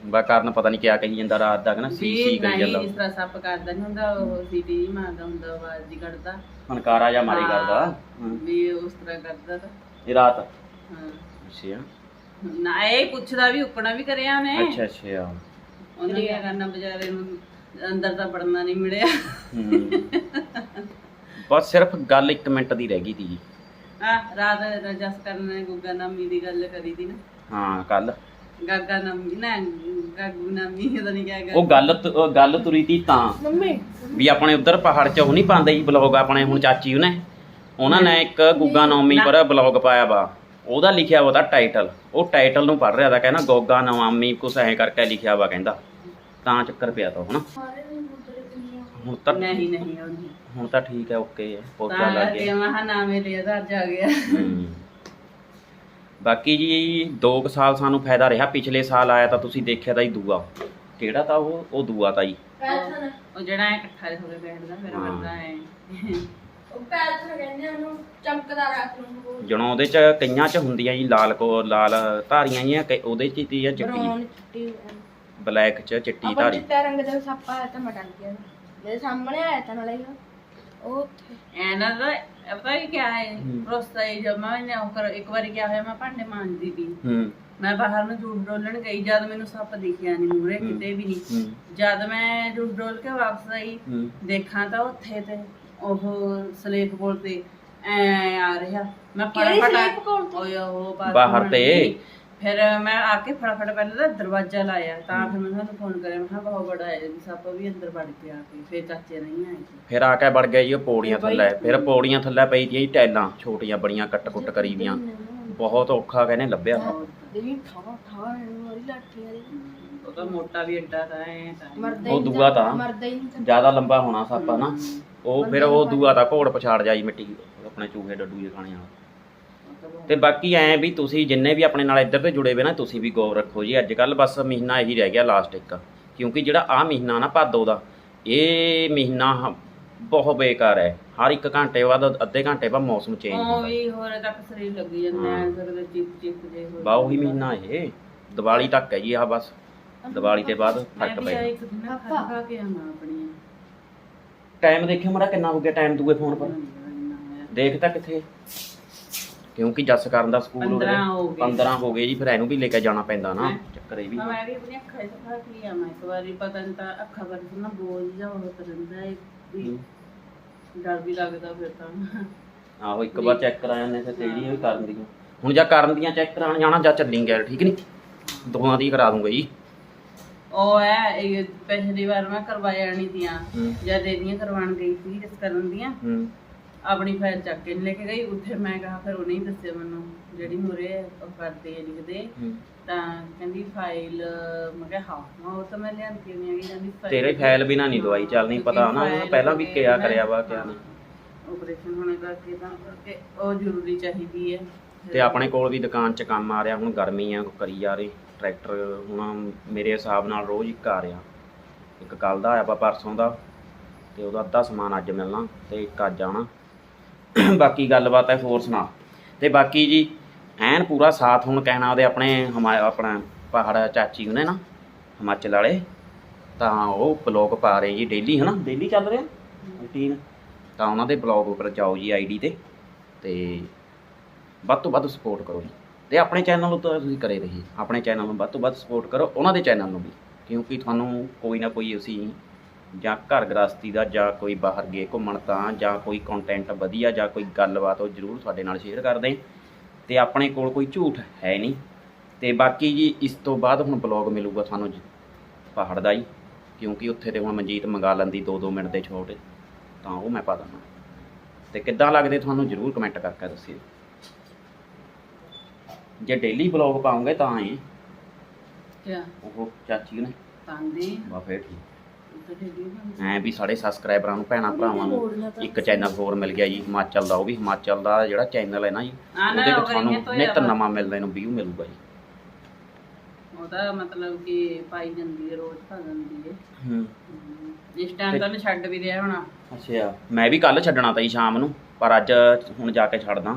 ਬਾ ਕਾਰਨ ਪਤਾ ਨਹੀਂ ਕਿਆ ਕਹੀ ਜਾਂਦਾ ਰਾਤ ਦਾ ਕਹਿੰਦਾ ਸੀ ਸੀ
ਵੀ
ਕਰੀ
ਨਹੀਂ
ਜਾਂਦਾ।
ਇਸ ਤਰ੍ਹਾਂ ਸੱਪ ਕਰਦਾ ਨਹੀਂ ਹੁੰਦਾ ਉਹ ਸੀਟੀ ਨਹੀਂ ਮਾਰਦਾ ਹੁੰਦਾ ਆਵਾਜ਼ ਦੀ ਕੱਢਦਾ।
ਹਨਕਾਰਾ ਜਾਂ ਮਾਰੀ ਕਰਦਾ। ਹਾਂ।
ਵੀ ਉਸ ਤਰ੍ਹਾਂ ਕਰਦਾ ਤਾਂ।
ਇਹ ਰਾਤ?
ਹਾਂ।
ਅੱਛਾ।
ਨਾ ਇਹ ਪੁੱਛਦਾ ਵੀ ਉੱਕਣਾ ਵੀ ਕਰਿਆ ਉਹਨੇ।
ਅੱਛਾ ਅੱਛਾ।
ਉਹਨੇ ਕੀ ਕਰਨਾ ਵਿਚਾਰੇ ਨੂੰ ਅੰਦਰ ਤਾਂ ਵੜਨਾ ਨਹੀਂ ਮਿਲਿਆ।
ਬਸ ਸਿਰਫ ਗੱਲ 1 ਮਿੰਟ ਦੀ ਰਹਿ ਗਈ ਤੀ ਜੀ।
ਆ ਰਾਤ ਰਜਸ ਕਰਨ ਨੇ ਗੁੱਗਾ ਨਾਮੀ ਦੀ ਗੱਲ ਕਰੀ ਦੀ ਨਾ।
ਹਾਂ ਕੱਲ।
ਗਾਗਾ ਨਾਮੀ ਨਾ ਗਾਗੂ ਨਾਮੀ ਉਹਦਾ ਨਹੀਂ ਕਿਹਾ
ਉਹ ਗੱਲ ਤ- ਗੱਲ ਤੁਰੀ ਤੀ ਤਾਂ।
ਮੰਮੀ।
ਵੀ ਆਪਣੇ ਉਧਰ ਪਹਾੜ 'ਚ ਉਹ ਨਹੀਂ ਪਾਉਂਦੇ ਜੀ ਬਲੌਗ ਆਪਣੇ ਹੁਣ ਚਾਚੀ ਉਹਨੇ। ਉਹਨਾਂ ਨੇ ਇੱਕ ਗੁੱਗਾ ਨੌਮੀ ਪਰ ਬਲੌਗ ਪਾਇਆ ਵਾ। ਉਹਦਾ ਲਿਖਿਆ ਉਹਦਾ ਟਾਈਟਲ ਉਹ ਟਾਈਟਲ ਨੂੰ ਪੜ ਰਿਹਾ ਤਾਂ ਕਹਿੰਦਾ ਗੋਗਾ ਨਵਾਮੀ ਕੁਛ ਐਂ ਕਰਕੇ ਲਿਖਿਆ ਵਾ ਕਹਿੰਦਾ। ਤਾਂ ਚੱਕਰ ਪਿਆ ਤਾ ਹਨਾ? ਹੁਣ ਤਾਂ
ਨਹੀਂ ਨਹੀਂ ਆਉਂਦੀ
ਹੁਣ ਤਾਂ ਠੀਕ ਹੈ ਓਕੇ ਹੈ ਪੋਚਾ
ਤਾਂ
ਲੱਗ ਗਿਆ
ਮਹਾ ਨਾ ਮੇਰੇ ਆਧਾਰ ਜਾ ਗਿਆ।
ਹੂੰ। ਬਾਕੀ ਜੀ 2 ਸਾਲ ਸਾਨੂੰ ਫਾਇਦਾ ਰਿਹਾ ਪਿਛਲੇ ਸਾਲ ਆਇਆ ਤਾਂ ਤੁਸੀਂ ਦੇਖਿਆ ਤਾਂ ਹੀ ਦੂਆ। ਕਿਹੜਾ ਤਾਂ ਉਹ ਉਹ ਦੂਆ ਤਾਂ ਜੀ
ਪੈਥਨ।
ਉਹ ਜਿਹੜਾ ਐ ਇਕੱਠਾ ਹੋ ਕੇ ਬੈਠਦਾ ਫਿਰ
ਹਾਂ।
ਬੰਦਾ ਐ।
ਉਹ ਪੈਥਨ ਕਹਿੰਦੇ ਆ ਉਹਨੂੰ ਚਮਕਦਾ ਰਾਤ ਨੂੰ
ਜਦੋਂ ਉਹਦੇ ਚ ਕਈਆਂ ਚ ਹੁੰਦੀਆਂ ਜੀ ਲਾਲ ਕੋ ਲਾਲ ਧਾਰੀਆਂ ਜੀਆਂ ਕਈ- ਉਹਦੇ ਚ ਹੀ ਆ ਚਿੱਟੀ
ਬਰਾਉਨ ਚਿੱਟੀ
ਬਲੈਕ ਚ ਚਿੱਟੀ
ਆਪਾਂ
ਧਾਰੀ।
ਚਿੱਟਾ ਰੰਗ ਦਾ ਸੱਪ ਆਇਆ ਤਾਂ ਮਟਲ ਗਿਆ ਮੇਰੇ ਸਾਹਮਣੇ ਆਇਆ ਤਾਂ ਨਾਲੇ ਉਹ। ਉੱਥੇ।
ਐ ਨਾ ਦਾ ਪਤਾ ਕੀ ਕਿਆ ਹੈ?
ਹੂੰ।
ਪ੍ਰੋਸਤਾ ਹੀ ਜਦ ਮੈਂ ਨੇ ਉਹ ਕਰ ਇੱਕ ਵਾਰੀ ਕਿਆ ਹੋਇਆ ਮੈਂ ਭਾਂਡੇ ਮਾਂਜਦੀ ਸੀ
ਹੂੰ।
ਮੈਂ ਬਾਹਰ ਨੂੰ ਜੂਠ ਡੋਲਣ ਗਈ ਜਦ ਮੈਨੂੰ ਸੱਪ ਦਿਖਿਆ ਨਹੀਂ ਮੂਰੇ
ਹੂੰ।
ਕਿਤੇ ਵੀ ਨਹੀਂ
ਹੂੰ।
ਜਦ ਮੈਂ ਜੂਠ ਡੋਲ ਕੇ ਵਾਪਸ ਆਈ
ਹੂੰ।
ਦੇਖਾਂ ਤਾਂ ਉੱਥੇ ਤੇ ਉਹ ਸਲੇਬ ਕੋਲ ਤੇ ਐ ਆ ਰਿਹਾ। ਮੈਂ
ਕਿਹੜੀ
ਫਟਾਫਟ
ਸਲੇਬ ਕੋਲ ਤੇ?
ਓਏ ਉਹ ਬਾਥਰੂਮ
ਬਾਹਰ ਤੇ?
ਵਾਲੀ। ਫਿਰ ਮੈਂ ਆ ਕੇ ਫਟਾਫਟ ਪਹਿਲਾਂ ਤਾਂ ਦਰਵਾਜ਼ਾ ਲਾਇਆ ਤਾਂ ਫਿਰ ਮੈਂ ਤੁਹਾਨੂੰ ਫੋਨ ਕਰਿਆ ਮੈਂ ਕਿਹਾ ਬਹੁਤ ਬੜਾ ਹੈ ਜੀ ਸੱਪ ਵੀ ਅੰਦਰ ਵੜ ਕੇ ਆ ਕੇ ਫਿਰ ਚਾਚੇ ਨਹੀਂ ਆਏ ਸੀ
ਫਿਰ ਆ ਕੇ ਵੜ ਗਿਆ ਜੀ ਉਹ ਪੌੜੀਆਂ ਥੱਲੇ ਫਿਰ ਪੌੜੀਆਂ ਥੱਲੇ ਪਈ ਜੀ ਟੈਲਾਂ ਛੋਟੀਆਂ ਬੜੀਆਂ ਕੱਟ ਕੁੱਟ ਕਰੀ ਦੀਆਂ। ਬਹੁਤ ਔਖਾ ਕਹਿੰਦੇ ਲੱਭਿਆ।
ਦੇਵੀ ਠਾ ਠਾ ਮਾਰੀ ਲਾਠੀਆਂ ਦੇ
ਉਹ ਤਾਂ ਮੋਟਾ ਵੀ ਐਡਾ ਤਾਂ ਐ ਤਾਂ।
ਮਰਦਾ
ਉਹ
ਹੀ
ਦੂਆ ਤਾਂ
ਮਰਦਾ ਹੀ ਨਹੀਂ
ਜ਼ਿਆਦਾ ਲੰਬਾ ਹੋਣਾ ਸੱਪ ਨਾ। ਉਹ ਫਿਰ ਉਹ ਦੂਆ ਤਾਂ ਘੋੜ ਪਛਾੜ ਜਾਈ ਮਿੱਟੀ ਆਪਣੇ ਚੂਹੇ ਡੱਡੂ ਜੇ ਖਾਣੇ ਵਾਲਾ। ਤੇ ਬਾਕੀ ਐ ਵੀ ਤੁਸੀਂ ਜਿੰਨੇ ਵੀ ਆਪਣੇ ਨਾਲ ਇੱਧਰ ਤੇ ਜੁੜੇ ਹੋਏ ਨਾ ਤੁਸੀਂ ਵੀ ਗੌਰ ਰੱਖੋ ਜੀ। ਅੱਜ ਕੱਲ ਬਸ ਮਹੀਨਾ ਇਹੀ ਰਹਿ ਗਿਆ ਲਾਸਟ ਇੱਕ। ਕਿਉਂਕਿ ਜਿਹੜਾ ਆ ਮਹੀਨਾ ਨਾ ਭਾਦੋ ਦਾ ਇਹ ਮਹੀਨਾ ਹ- ਬਹੁਤ ਬੇਕਾਰ ਹੈ। ਹਰ ਇੱਕ ਘੰਟੇ ਬਾਅਦ ਅੱਧੇ ਘੰਟੇ ਬਾਅਦ ਮੌਸਮ ਚੇਂਜ
ਉਹ
ਹੁੰਦਾ।
ਵੀ ਹੋਰ ਤੱਕ ਸਰੀਰ ਲੱਗੀ ਜਾਂਦਾ ਐ ਸਕਦੇ ਚਿਪ ਚਿਪ ਜੇ ਹੋ
ਬਾ ਉਹੀ ਮਹੀਨਾ ਇਹ। ਦੀਵਾਲੀ ਤੱਕ ਹੈ ਜੀ ਆ ਬਸ। ਦੀਵਾਲੀ ਤੇ ਬਾਅਦ ਫ਼ਰਕ ਪਏਗਾ
ਇੱਕ ਦਿਨ ਨਾ ਖਾ ਖਾ ਕੇ ਆਵਾਂ ਆਪਣੀਆਂ।
ਟਾਈਮ ਦੇਖਿਓ ਮੇਰਾ ਕਿੰਨਾ ਹੋ ਗਿਆ ਟਾਈਮ ਦੂਏ ਫੋਨ ਪਰ। ਦੇਖ ਤਾਂ ਕਿੱਥੇ। ਕਿਉਂਕਿ ਜੱਸ ਕਰਨ ਦਾ ਸਕੂਲ ਹੋ
15 ਹੋ ਗਏ।
15 ਹੋ ਗਏ ਜੀ ਫਿਰ ਇਹਨੂੰ ਵੀ ਲੈ ਕੇ ਜਾਣਾ ਪੈਂਦਾ ਨਾ। ਚੱਕਰ ਇਹ ਵੀ।
ਮੈਂ ਵੀ ਆਪਣੀਆਂ ਅੱਖਾਂ ਚ ਖਾ ਕੇ ਆਵਾਂ ਇੱਕ ਵਾਰੀ ਪਤਾ ਤਾਂ ਅੱਖਾਂ ਪਰ ਨਾ ਬੋਝ ਜਾ ਹੋ ਰਹਿੰਦਾ ਹੈ ਵੀ ਡਰ ਵੀ ਲੱਗਦਾ ਫਿਰ ਤਾਂ।
ਆਹੋ ਇੱਕ ਵਾਰ ਚੈੱਕ ਕਰਾ ਜਾਂਦੇ ਫਿਰ ਤੇੜੀ ਵੀ ਕਰਨ ਦੀਆਂ ਹੁਣ ਜਾਂ ਕਰਨ ਦੀਆਂ ਚੈੱਕ ਕਰਾਉਣ ਜਾਣਾ ਜਾਂ ਚੱਲੀ ਗਿਆ ਠੀਕ ਨਹੀਂ ਦੋਵਾਂ ਦੀ ਕਰਾ ਦੂੰਗਾ ਜੀ।
ਉਹ ਹੈ ਇਹ ਪਿਛਲੀ ਵਾਰ ਮੈਂ ਕਰਵਾਇਆ ਨਹੀਂ ਦੀਆਂ
ਹੂੰ।
ਜਦ ਇਹਦੀਆਂ ਕਰਵਾਉਣ ਗਈ ਸੀ ਜਿਸ ਕਰਨ ਦੀਆਂ।
ਹੂੰ।
ਆਪਣੀ ਫਾਈਲ ਚੱਕ ਕੇ ਨੀ ਲੈ ਕੇ ਗਈ ਉੱਥੇ ਮੈਂ ਕਹਾ ਫਿਰ ਉਹਨੇ ਹੀ ਦੱਸਿਆ ਮੈਨੂੰ ਜਿਹੜੀ ਮੁਰੇ ਉਹ ਕਰਦੇ ਆ ਲਿਖਦੇ। ਤਾਂ ਕਹਿੰਦੀ ਫਾਈਲ ਮੈਂ ਕਿਹਾ ਹਾਂ ਮੈਂ ਉਹ ਤਾਂ ਮੈਂ ਲਿਆਂਦੀ ਨਹੀਂ ਹੈਗੀ ਜਾਂਦੀ
ਤੇਰੇ ਫਾਈਲ ਬਿਨਾ ਨਹੀਂ ਦਵਾਈ ਚੱਲਣੀ ਪਤਾ ਨਾ ਉਹਨੇ ਪਹਿਲਾਂ ਵੀ ਕਿਹਾ ਕਰਿਆ ਵਾ ਕਿਆ ਨਹੀਂ
ਆਪਰੇਸ਼ਨ ਹੋਣੇ ਕਰਕੇ ਤਾਂ ਕਰਕੇ ਉਹ ਜ਼ਰੂਰੀ ਚਾਹੀਦੀ ਹੈ
ਤੇ ਆਪਣੇ ਕੋਲ ਵੀ ਦੁਕਾਨ 'ਚ ਕੰਮ ਆ ਰਿਹਾ ਹੁਣ ਗਰਮੀ ਆ ਕਰੀ ਜਾ ਰਹੇ ਟਰੈਕਟਰ ਹੁਣ ਮੇਰੇ ਹਿਸਾਬ ਨਾਲ ਰੋਜ਼ ਇੱਕ ਆ ਰਿਹਾ। ਇੱਕ ਕੱਲ ਦਾ ਆਇਆ ਵਾ ਪਰਸੋਂ ਦਾ ਤੇ ਉਹਦਾ ਅੱਧਾ ਸਮਾਨ ਅੱਜ ਮਿਲਣਾ ਤੇ ਇੱਕ ਅੱਜ ਆਉਣਾ। ਬਾਕੀ ਗੱਲਬਾਤ ਹੈ ਹੋਰ ਸੁਣਾ। ਤੇ ਬਾਕੀ ਜੀ ਐਨ ਪੂਰਾ ਸਾਥ ਹੁਣ ਕਹਿਣਾ ਉਹਦੇ ਆਪਣੇ ਆਪਣਾ ਪਹਾੜ ਚਾਚੀ ਉਹਨੇ ਨਾ ਹਿਮਾਚਲ ਵਾਲੇ ਤਾਂ ਉਹ ਬਲੌਗ ਪਾ ਰਹੇ ਜੀ ਡੇਲੀ ਹਨਾ? ਡੇਲੀ ਚੱਲ ਰਿਹਾ? ਰੂਟੀਨ? ਤਾਂ ਉਹਨਾਂ ਦੇ ਬਲੌਗ ਉੱਪਰ ਜਾਓ ਜੀ ਆਈਡੀ ਤੇ ਤੇ ਵੱਧ ਤੋਂ ਵੱਧ ਸਪੋਰਟ ਕਰੋ ਜੀ। ਤੇ ਆਪਣੇ ਚੈਨਲ ਨੂੰ ਤਾਂ ਤੁਸੀਂ ਕਰੇ ਰਹੀ। ਆਪਣੇ ਚੈਨਲ ਨੂੰ ਵੱਧ ਤੋਂ ਵੱਧ ਸਪੋਰਟ ਕਰੋ ਉਹਨਾਂ ਦੇ ਚੈਨਲ ਨੂੰ ਵੀ। ਕਿਉਂਕਿ ਤੁਹਾਨੂੰ ਕੋਈ ਨਾ ਕੋਈ ਅਸੀਂ ਜਾਂ ਘਰ ਗ੍ਰਸਤੀ ਦਾ ਜਾਂ ਕੋਈ ਬਾਹਰ ਗਏ ਘੁੰਮਣ ਤਾਂ ਜਾਂ ਕੋਈ ਕੰਟੈਂਟ ਵਧੀਆ ਜਾਂ ਕੋਈ ਗੱਲਬਾਤ ਉਹ ਜ਼ਰੂਰ ਤੁਹਾਡੇ ਨਾਲ ਸ਼ੇਅਰ ਕਰਦੇ ਤੇ ਆਪਣੇ ਕੋਲ ਕੋਈ ਝੂਠ ਹੈ ਨਹੀਂ। ਤੇ ਬਾਕੀ ਜੀ ਇਸ ਤੋਂ ਬਾਅਦ ਹੁਣ ਬਲੌਗ ਮਿਲੂਗਾ ਤੁਹਾਨੂੰ ਪਹਾੜ ਦਾ ਹੀ। ਕਿਉਂਕਿ ਉੱਥੇ ਤੇ ਹੁਣ ਮਨਜੀਤ ਮੰਗਾ ਲੈਂਦੀ 2-2 ਮਿੰਟ ਦੇ ਛੋਟੇ। ਤਾਂ ਉਹ ਮੈਂ ਪਾ ਦਾਂਗਾ ਤੇ ਕਿੱਦਾਂ ਲੱਗਦੇ ਤੁਹਾਨੂੰ ਜ਼ਰੂਰ ਕਮੈਂਟ ਕਰਕੇ ਦੱਸਿਓ। ਜੇ ਡੇਲੀ ਬਲੌਗ ਪਾਉਂਗੇ ਤਾਂ ਐ
ਕਿਆ?
ਉਹ ਚਾਚੀ ਨੇ।
ਤਾਂਦੀ
ਵਾ ਫੇਰ ਠੀਕ। ਐ ਵੀ ਸਾਡੇ ਸਬਸਕ੍ਰਾਈਬਰਾਂ ਨੂੰ ਭੈਣਾਂ ਭਰਾਵਾਂ ਨੂੰ ਇੱਕ ਚੈਨਲ ਹੋਰ ਮਿਲ ਗਿਆ ਜੀ ਹਿਮਾਚਲ ਦਾ ਉਹ ਵੀ ਹਿਮਾਚਲ ਦਾ ਜਿਹੜਾ ਚੈਨਲ ਹੈ ਨਾ ਜੀ ਉਹਦੇ
ਉਹ
ਵਿੱਚ ਤੁਹਾਨੂੰ ਨਿਤ ਨਵਾਂ ਮਿਲਦਾ ਨੂੰ ਵਿਊ ਮਿਲੂਗਾ ਜੀ।
ਉਹਦਾ ਮਤਲਬ ਕਿ ਪਾਈ ਜਾਂਦੀ ਹੈ ਰੋਜ਼ ਪਾ ਜਾਂਦੀ ਹੈ।
ਹੂੰ।
ਇਸ ਟਾਈਮ ਤਾਂ ਮੈਂ ਛੱਡ ਵੀ ਰਿਹਾ ਹੋਣਾ।
ਅੱਛਾ ਮੈਂ ਵੀ ਕੱਲ ਛੱਡਣਾ ਤਾਂ ਜੀ ਸ਼ਾਮ ਨੂੰ ਪਰ ਅੱਜ ਹੁਣ ਜਾ ਕੇ ਛੱਡਦਾ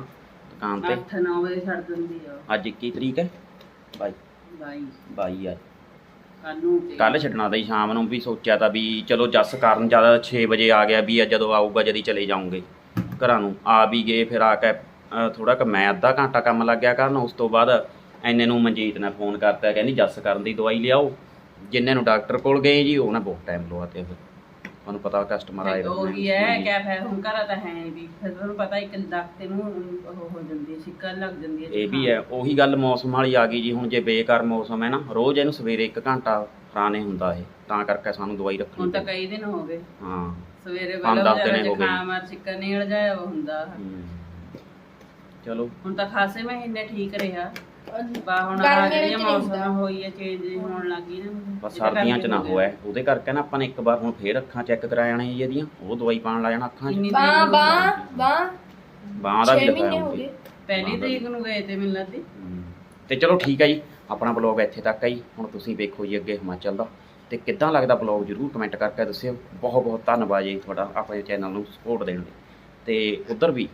ਦੁਕਾਨ ਤੇ।
8-9 ਵਜੇ ਛੱਡ ਦਿੰਦੀ ਆ
ਅੱਜ 21 ਤਰੀਕ ਹੈ। ਬਾਈ।
ਬਾਈ।
22 ਆ।
ਕੱਲ ਨੂੰ ਤੇ
ਛੱਡਣਾ ਤਾਂ ਜੀ, ਸ਼ਾਮ ਨੂੰ ਵੀ ਸੋਚਿਆ ਤਾਂ ਵੀ ਚਲੋ ਜੱਸ ਕਰਨ ਜ਼ਿਆਦਾ 6 ਵਜੇ ਆ ਗਿਆ ਵੀ ਆ, ਜਦੋਂ ਆਊਗਾ ਜਦੀ ਚਲੇ ਜਾਉਂਗੇ ਘਰਾਂ ਨੂੰ। ਆ ਵੀ ਗਏ, ਫਿਰ ਆ ਕੇ ਥੋੜਾ ਕ ਮੈਂ ਅੱਧਾ ਘੰਟਾ ਕੰਮ ਲੱਗ ਗਿਆ ਕਰਨ, ਉਸ ਤੋਂ ਬਾਅਦ ਐਨੇ ਨੂੰ ਮਨਜੀਤ ਨੇ ਫੋਨ ਕਰਤਾ, ਕਹਿੰਦੀ ਜੱਸ ਕਰਨ ਦੀ ਦਵਾਈ ਲਿਆਓ। ਜਿੰਨੇ ਨੂੰ ਡਾਕਟਰ ਕੋਲ ਗਏ ਜੀ, ਉਹਨਾਂ ਬਹੁਤ ਟਾਈਮ ਲਵਾਤੇ ਫਿਰ ਤੁਹਾਨੂੰ ਪਤਾ ਕਸਟਮਰ ਆਏ
ਉਹ
ਰਹਿੰਦੇ
ਹੀ
ਨੇ।
ਹੈ ਹੁਣ ਘਰਾਂ ਤਾਂ ਹੈ ਵੀ ਫਿਰ ਤੁਹਾਨੂੰ ਪਤਾ ਇੱਕ ਦਖਤ ਨੂੰ ਉਹ ਹੋ ਜਾਂਦੀ ਹੈ ਛਿੱਕਾ ਲੱਗ ਜਾਂਦੀ ਹੈ
ਇਹ ਵੀ ਹੈ ਉਹੀ ਗੱਲ ਮੌਸਮ ਵਾਲੀ ਆ ਗਈ ਜੀ ਹੁਣ ਜੇ ਬੇਕਾਰ ਮੌਸਮ ਹੈ ਨਾ ਰੋਜ਼ ਇਹਨੂੰ ਸਵੇਰੇ 1 ਘੰਟਾ ਫਰਾਣੇ ਹੁੰਦਾ ਇਹ ਤਾਂ ਕਰਕੇ ਸਾਨੂੰ ਦਵਾਈ ਰੱਖਣੀ
ਹੁਣ ਤਾਂ। ਕਈ ਦਿਨ ਹੋ ਗਏ
ਹਾਂ
ਸਵੇਰੇ
ਗਏ।
ਜ਼ੁਕਾਮ ਆ ਛਿੱਕਾ ਨਿਕਲ ਜਾਇਆ ਉਹ ਹੁੰਦਾ।
ਚਲੋ
ਹੁਣ ਤਾਂ ਖਾਸੇ ਮਹੀਨੇ ਠੀਕ ਰਿਹਾ ਬਾ ਹੁਣ
ਗਰਮੀਆਂ
ਆ ਜਿਹੜੀਆਂ
ਵਿੱਚ ਨਹੀਂ
ਮੌਸਮ ਹੋਈ ਹੈ ਚੇਂਜ ਹੋਣ ਲੱਗੀ ਨਾ।
ਬਸ
ਜਿਹਦੇ
ਸਰਦੀਆਂ ਚ
ਕਰਕੇ
ਨਾ। ਹੋਇਆ। ਉਹਦੇ ਕਰਕੇ ਨਾ ਆਪਾਂ ਨੇ ਇੱਕ ਵਾਰ ਹੁਣ ਫੇਰ ਅੱਖਾਂ ਚੈੱਕ ਕਰਾ ਜਾਣਾ ਜੀ ਇਹਦੀਆਂ। ਉਹ ਦਵਾਈ ਪਾਣ ਲਾ ਜਾਣਾ ਅੱਖਾਂ 'ਚ।
ਇੰਨੀ
ਬਾਂ
ਤਰੀਕ ਨੂੰ
ਬਾਂ ਬਾਂ
ਬਾਹਾਂ। ਦਾ ਵੀ
6 ਮਹੀਨੇ
ਲਿਖਾਇਆ
ਹੋ
ਹੋਊਗੀ
ਗਏ।
ਪਹਿਲੀ ਤਰੀਕ ਨੂੰ ਗਏ ਤੇ ਮੈਨੂੰ ਲੱਗਦੀ
ਹਮ, ਤੇ ਚਲੋ ਠੀਕ ਹੈ ਜੀ ਆਪਣਾ ਬਲੌਗ ਇੱਥੇ ਤੱਕ ਹੈ ਜੀ। ਹੁਣ ਤੁਸੀਂ ਵੇਖੋ ਜੀ ਅੱਗੇ ਹਿਮਾਚਲ ਦਾ। ਤੇ ਕਿੱਦਾਂ ਲੱਗਦਾ ਬਲੌਗ ਜਰੂਰ ਕਮੈਂਟ ਕਰਕੇ ਦੱਸਿਓ। ਬਹੁਤ ਬਹੁਤ ਧੰਨਵਾਦ ਜੀ ਤੁਹਾਡਾ ਆਪਣੇ ਚੈਨਲ ਨੂੰ ਸਪੋਰਟ ਦੇਣ ਲਈ। ਤੇ ਉਧਰ ਵੀ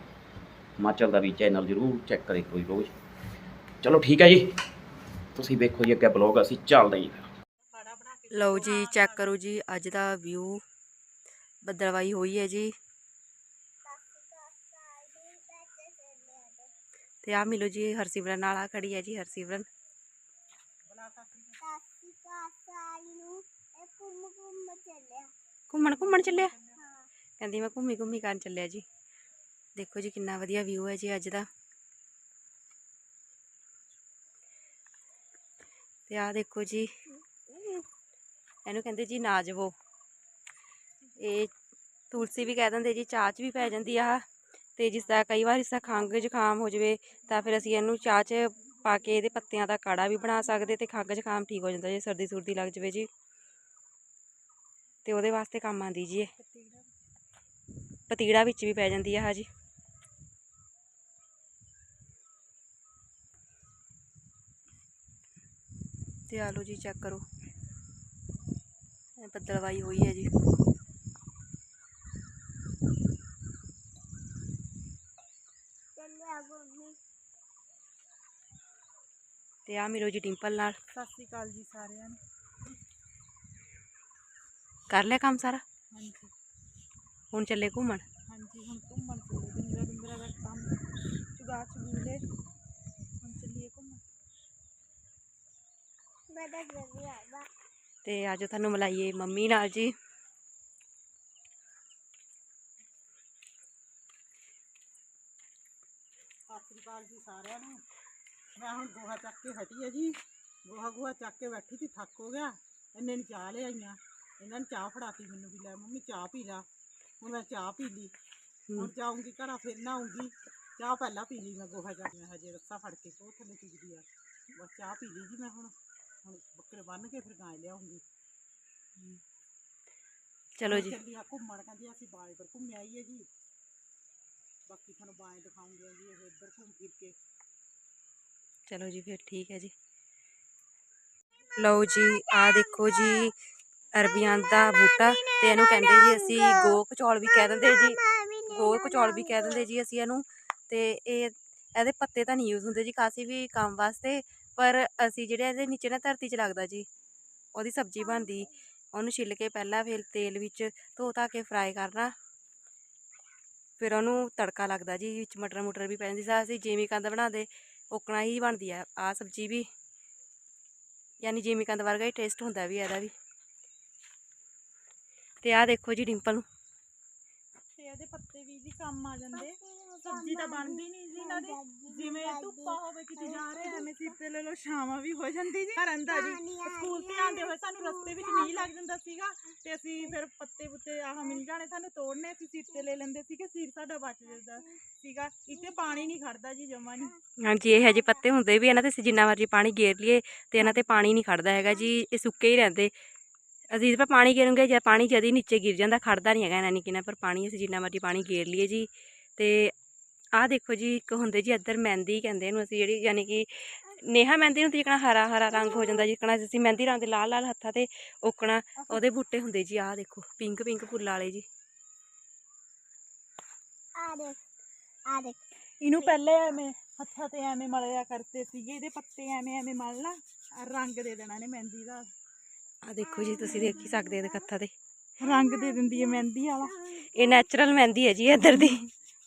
ਹਿਮਾਚਲ ਦਾ ਵੀ ਚੈਨਲ ਜਰੂਰ ਚੈੱਕ ਕਰੇ ਕੋਈ ਰੋਜ਼। ਚਲੋ ਠੀਕ ਹੈ ਜੀ। ਤੁਸੀਂ ਵੇਖੋ ਜੀ ਅੱਗੇ ਬਲੌਗ ਅਸੀਂ ਚੱਲਦੇ ਜੀ
ਲਓ ਜੀ ਚੈੱਕ ਕਰੋ ਜੀ ਅੱਜ ਦਾ ਵਿਊ ਬੱਦਲਵਾਈ ਹੋਈ ਹੈ ਜੀ। ਤੇ ਆ ਮਿਲੋ ਜੀ ਹਰਸਿਮਰਨ ਨਾਲ ਆ ਖੜੀ ਹੈ ਜੀ ਹਰਸਿਮਰਨ। ਘੁੰਮਣ ਘੁੰਮਣ ਚੱਲਿਆ? ਕਹਿੰਦੀ ਮੈਂ ਘੁੰਮੀ ਘੁੰਮੀ ਕਰਨ ਚੱਲਿਆ ਜੀ। ਦੇਖੋ ਜੀ ਕਿੰਨਾ ਵਧੀਆ ਵਿਊ ਹੈ ਜੀ ਅੱਜ ਦਾ। ਤੇ ਆਹ ਦੇਖੋ ਜੀ, ਇਹਨੂੰ ਕਹਿੰਦੇ ਜੀ ਨਾਜਵੋ ਇਹ ਤੁਲਸੀ ਵੀ ਕਹਿ ਦਿੰਦੇ ਜੀ, ਚਾਹ 'ਚ ਵੀ ਪੈ ਜਾਂਦੀ ਆ। ਤੇ ਜਿਸ ਦਾ ਕਈ ਵਾਰ ਇਸਦਾ ਖੰਘ ਜ਼ੁਕਾਮ ਹੋ ਜਾਵੇ, ਤਾਂ ਫਿਰ ਅਸੀਂ ਇਹਨੂੰ ਚਾਹ 'ਚ ਪਾ ਕੇ ਇਹਦੇ ਪੱਤਿਆਂ ਦਾ ਕਾੜਾ ਵੀ ਬਣਾ ਸਕਦੇ ਤੇ ਖੰਘ ਜ਼ੁਕਾਮ ਠੀਕ ਹੋ ਜਾਂਦਾ ਜੇ ਸਰਦੀ ਸੁਰਦੀ ਲੱਗ ਜਾਵੇ ਜੀ। ਤੇ ਉਹਦੇ ਵਾਸਤੇ ਕੰਮ ਆਂਦੀ ਜੀ ਇਹ। ਪਤੀੜਾ ਵਿੱਚ ਵੀ ਪੈ ਜਾਂਦੀ ਆ ਹਾਂ ਜੀ। ਤੇ ਆ ਲਓ ਜੀ ਚੈੱਕ ਕਰੋ ਇਹ ਬੱਦਲਵਾਈ ਹੋਈ ਹੈ ਜੀ ਤੇ ਆ ਮਿਲੋ ਜੀ ਡਿੰਪਲ ਨਾਲ
ਸਤਿ ਸ਼੍ਰੀ ਅਕਾਲ ਜੀ ਸਾਰਿਆਂ ਨੂੰ
ਕਰ ਲਿਆ ਕੰਮ ਸਾਰਾ
ਹਾਂਜੀ
ਹੁਣ ਚੱਲੇ ਘੁੰਮਣ
ਹਾਂਜੀ ਹੁਣ ਘੁੰਮਣ ਚੱਲੇ ਡਿੰਗਰਾ ਡਿੰਗਰਾ ਦਾ ਕੰਮ ਚੁਗਾ ਚੁਗੂਲੇ ਹੁਣ ਚੱਲੀਏ ਘੁੰਮਣ
ਤੇ ਅੱਜ ਤੁਹਾਨੂੰ ਮਿਲਾਈਏ ਮੰਮੀ ਨਾਲ ਜੀ।
ਸਤਿ ਸ੍ਰੀ ਅਕਾਲ ਜੀ ਸਾਰਿਆਂ ਨੂੰ। ਮੈਂ ਹੁਣ ਗੋਹਾ ਚੱਕ ਕੇ ਹਟੀ ਆ ਜੀ। ਗੋਹਾ ਗੋਹਾ ਚੱਕ ਕੇ ਬੈਠੀ ਸੀ ਥੱਕ ਹੋ ਗਿਆ। ਇੰਨੇ ਨੂੰ ਚਾਹ ਲਿਆਈਆਂ ਇਹਨਾਂ ਨੇ ਚਾਹ ਫੜਾਤੀ ਮੈਨੂੰ ਵੀ ਲੈ ਮੰਮੀ ਚਾਹ ਪੀ ਲਾ। ਹੁਣ ਮੈਂ ਚਾਹ ਪੀ ਲਈ। ਹੁਣ ਜਾਊਂਗੀ ਘਰਾਂ ਫਿਰ ਨਾ ਆਉਂਗੀ ਚਾਹ ਪਹਿਲਾਂ ਪੀ ਲਈ ਮੈਂ ਗੋਹਾ ਚੱਕ ਮੈਂ ਹਜੇ ਰੱਸਾ ਫੜ ਕੇ ਉਹ ਥੱਲੇ ਚੁਗਦੀ ਆ। ਬਸ ਚਾਹ ਪੀ ਲਈ ਜੀ ਮੈਂ ਹੁਣ। ਹੁਣ ਬੱਕਰੇ ਬੰਨ ਕੇ ਫਿਰ ਗਾਂ ਲਿਆਉਂਗੀ।
ਚਲੋ ਜੀ।
ਚੱਲੀ ਆ ਘੁੰਮਣ ਕਹਿੰਦੀ ਅਸੀਂ ਬਾਏ ਪਰ ਘੁੰਮ ਆਈਏ ਜੀ। ਬਾਕੀ ਤੁਹਾਨੂੰ ਬਾਏ ਦਿਖਾਉਂਗੇ ਜੀ ਇਹ ਇੱਧਰ ਘੁੰਮ ਫਿਰ ਕੇ।
ਚਲੋ ਜੀ ਫਿਰ ਠੀਕ ਹੈ ਜੀ। ਲਓ ਜੀ ਆ ਦੇਖੋ ਜੀ ਅਰਬੀਆਂ ਦਾ ਬੂਟਾ ਤੇ ਇਹਨੂੰ ਕਹਿੰਦੇ ਜੀ ਅਸੀਂ ਗੋ ਕਚੌਲ ਵੀ ਕਹਿ ਦਿੰਦੇ ਜੀ। ਗੋ ਕਚੌਲ ਵੀ ਕਹਿ ਦਿੰਦੇ ਜੀ ਅਸੀਂ ਇਹਨੂੰ। ਤੇ ਇਹ ਇਹਦੇ ਪੱਤੇ ਤਾਂ ਨਹੀਂ ਯੂਜ਼ ਹੁੰਦੇ ਜੀ ਕਾਸੀ ਵੀ ਕੰਮ ਵਾਸਤੇ। ਪਰ ਅਸੀਂ ਜਿਹੜੇ ਇਹਦੇ ਨੀਚੇ ਨਾ ਧਰਤੀ 'ਚ ਲੱਗਦਾ ਜੀ ਉਹਦੀ ਸਬਜ਼ੀ ਬਣਦੀ ਉਹਨੂੰ ਛਿੱਲ ਕੇ ਪਹਿਲਾਂ ਫਿਰ ਤੇਲ ਵਿੱਚ ਧੋ ਧਾ ਕੇ ਫਰਾਈ ਕਰਨਾ। ਫਿਰ ਉਹਨੂੰ ਤੜਕਾ ਲੱਗਦਾ ਜੀ ਵਿੱਚ ਮਟਰ ਮੁਟਰ ਵੀ ਪੈ ਜਾਂਦੀ ਸਾ ਅਸੀਂ ਜਿਵੇਂ ਕੰਦ ਬਣਾਉਂਦੇ ਉਕਣਾ ਹੀ ਬਣਦੀ ਆ ਆ ਸਬਜ਼ੀ ਵੀ। ਯਾਨੀ ਜਿਵੇਂ ਕੰਦ ਵਰਗਾ ਹੀ ਟੇਸਟ ਹੁੰਦਾ ਵੀ ਇਹਦਾ ਵੀ। ਤੇ ਆ ਦੇਖੋ ਜੀ ਡਿੰਪਲ ਨੂੰ।
ਤੇ ਇਹਦੇ ਪੱਤੇ ਵੀ ਜੀ ਕੰਮ ਆ ਜਾਂਦੇ। ਸਬਜ਼ੀ ਤਾਂ ਬਣਦੀ ਨਹੀਂ ਜੀ ਇਹਨਾਂ ਦੀ। ਜਿਵੇਂ ਧੁੱਪਾ ਹੋਵੇ ਕਿਤੇ ਜਾ ਰਹੇ ਐਵੇਂ ਸਿਰ ਤੇ ਲੈ ਲੋ ਛਾਵਾਂ ਵੀ ਹੋ ਜਾਂਦੀ ਜੀ। ਘਰ ਅੰਦਰ ਜੀ। ਸਕੂਲ ਤੇ ਆਉਂਦੇ ਹੋਏ ਸਾਨੂੰ ਰਸਤੇ ਵਿੱਚ ਨਹੀਂ ਲੱਗ ਜਾਂਦਾ ਸੀਗਾ। ਤੇ ਅਸੀਂ ਫਿਰ ਪੱਤੇ ਪੁੱਤੇ ਆਹ ਮਿਲ ਜਾਣੇ ਸਾਨੂੰ ਤੋੜਨੇ ਅਸੀਂ ਸਿਰ ਤੇ ਲੈ ਲੈਂਦੇ ਸੀਗੇ ਸਿਰ ਸਾਡਾ ਬਚ ਜਾਂਦਾ ਸੀਗਾ। ਇੱਥੇ ਪਾਣੀ ਨਹੀਂ ਖੜਦਾ ਜੀ ਜਮਾ ਨਹੀਂ।
ਹਾਂਜੀ। ਇਹ ਜਿਹੇ ਪੱਤੇ ਹੁੰਦੇ ਵੀ ਇਹਨਾਂ ਤੇ ਅਸੀਂ ਜਿੰਨਾ ਮਰਜ਼ੀ ਪਾਣੀ ਗੇਰ ਲਈਏ ਤੇ ਇਹਨਾਂ ਤੇ ਪਾਣੀ ਨਹੀਂ ਖੜਦਾ ਹੈਗਾ ਜੀ ਇਹ ਸੁੱਕੇ ਹੀ ਰਹਿੰਦੇ। ਅਸੀਂ ਪਰ ਪਾਣੀ ਗੇਰੂਗੇ ਜਾਂ ਪਾਣੀ ਜਦੀ ਨੀਚੇ ਗਿਰ ਜਾਂਦਾ ਖੜਦਾ ਨਹੀਂ ਹੈਗਾ ਇਹਨਾਂ ਨਹੀਂ ਕਿਨਾਂ ਪਰ ਪਾਣੀ ਅਸੀਂ ਜਿੰਨਾ ਮਰਜ਼ੀ ਪਾਣੀ ਗੇਰ ਲਈਏ ਜੀ। ਤੇ ਆਹ ਦੇਖੋ ਜੀ ਇੱਕ ਹੁੰਦੇ ਜੀ ਇੱਧਰ ਮਹਿੰਦੀ ਕਹਿੰਦੇ ਇਹਨੂੰ ਅਸੀਂ ਜਿਹੜੀ ਯਾਨੀ ਕਿ ਨੇਹਾ ਮਹਿੰਦੀ ਨੂੰ ਜਿਕਣਾ ਹਰਾ ਹਰਾ ਰੰਗ ਹੋ ਜਾਂਦਾ ਜਿਕਣਾ ਅਸੀਂ ਮਹਿੰਦੀ ਰੰਗ ਦੇ ਲਾਲ ਲਾਲ ਹੱਥਾਂ ਤੇ ਓਕਣਾ ਉਹਦੇ ਬੂਟੇ ਹੁੰਦੇ ਜੀ ਆਹ ਦੇਖੋ ਪਿੰਕ ਪਿੰਕ ਫੁੱਲਾਂ ਵਾਲੇ ਜੀ।
ਇਹਨੂੰ ਪਹਿਲੇ ਐਵੇਂ ਹੱਥਾਂ ਤੇ ਐਵੇਂ ਮਲਿਆ ਕਰਤੇ ਸੀਗੇ ਇਹਦੇ ਪੱਤੇ ਐਵੇਂ ਐਵੇਂ ਮਲਣਾ ਰੰਗ ਦੇ ਦੇਣਾ ਇਹਨੇ ਮਹਿੰਦੀ ਦਾ।
ਆਹ ਦੇਖੋ ਜੀ ਤੁਸੀਂ ਦੇਖ ਹੀ ਸਕਦੇ ਇਹਦੇ ਹੱਥਾਂ ਤੇ।
ਰੰਗ ਦੇ ਦਿੰਦੀ ਹੈ ਮਹਿੰਦੀ ਵਾਲਾ।
ਇਹ ਨੈਚੁਰਲ ਮਹਿੰਦੀ ਹੈ ਜੀ ਇੱਧਰ ਦੀ।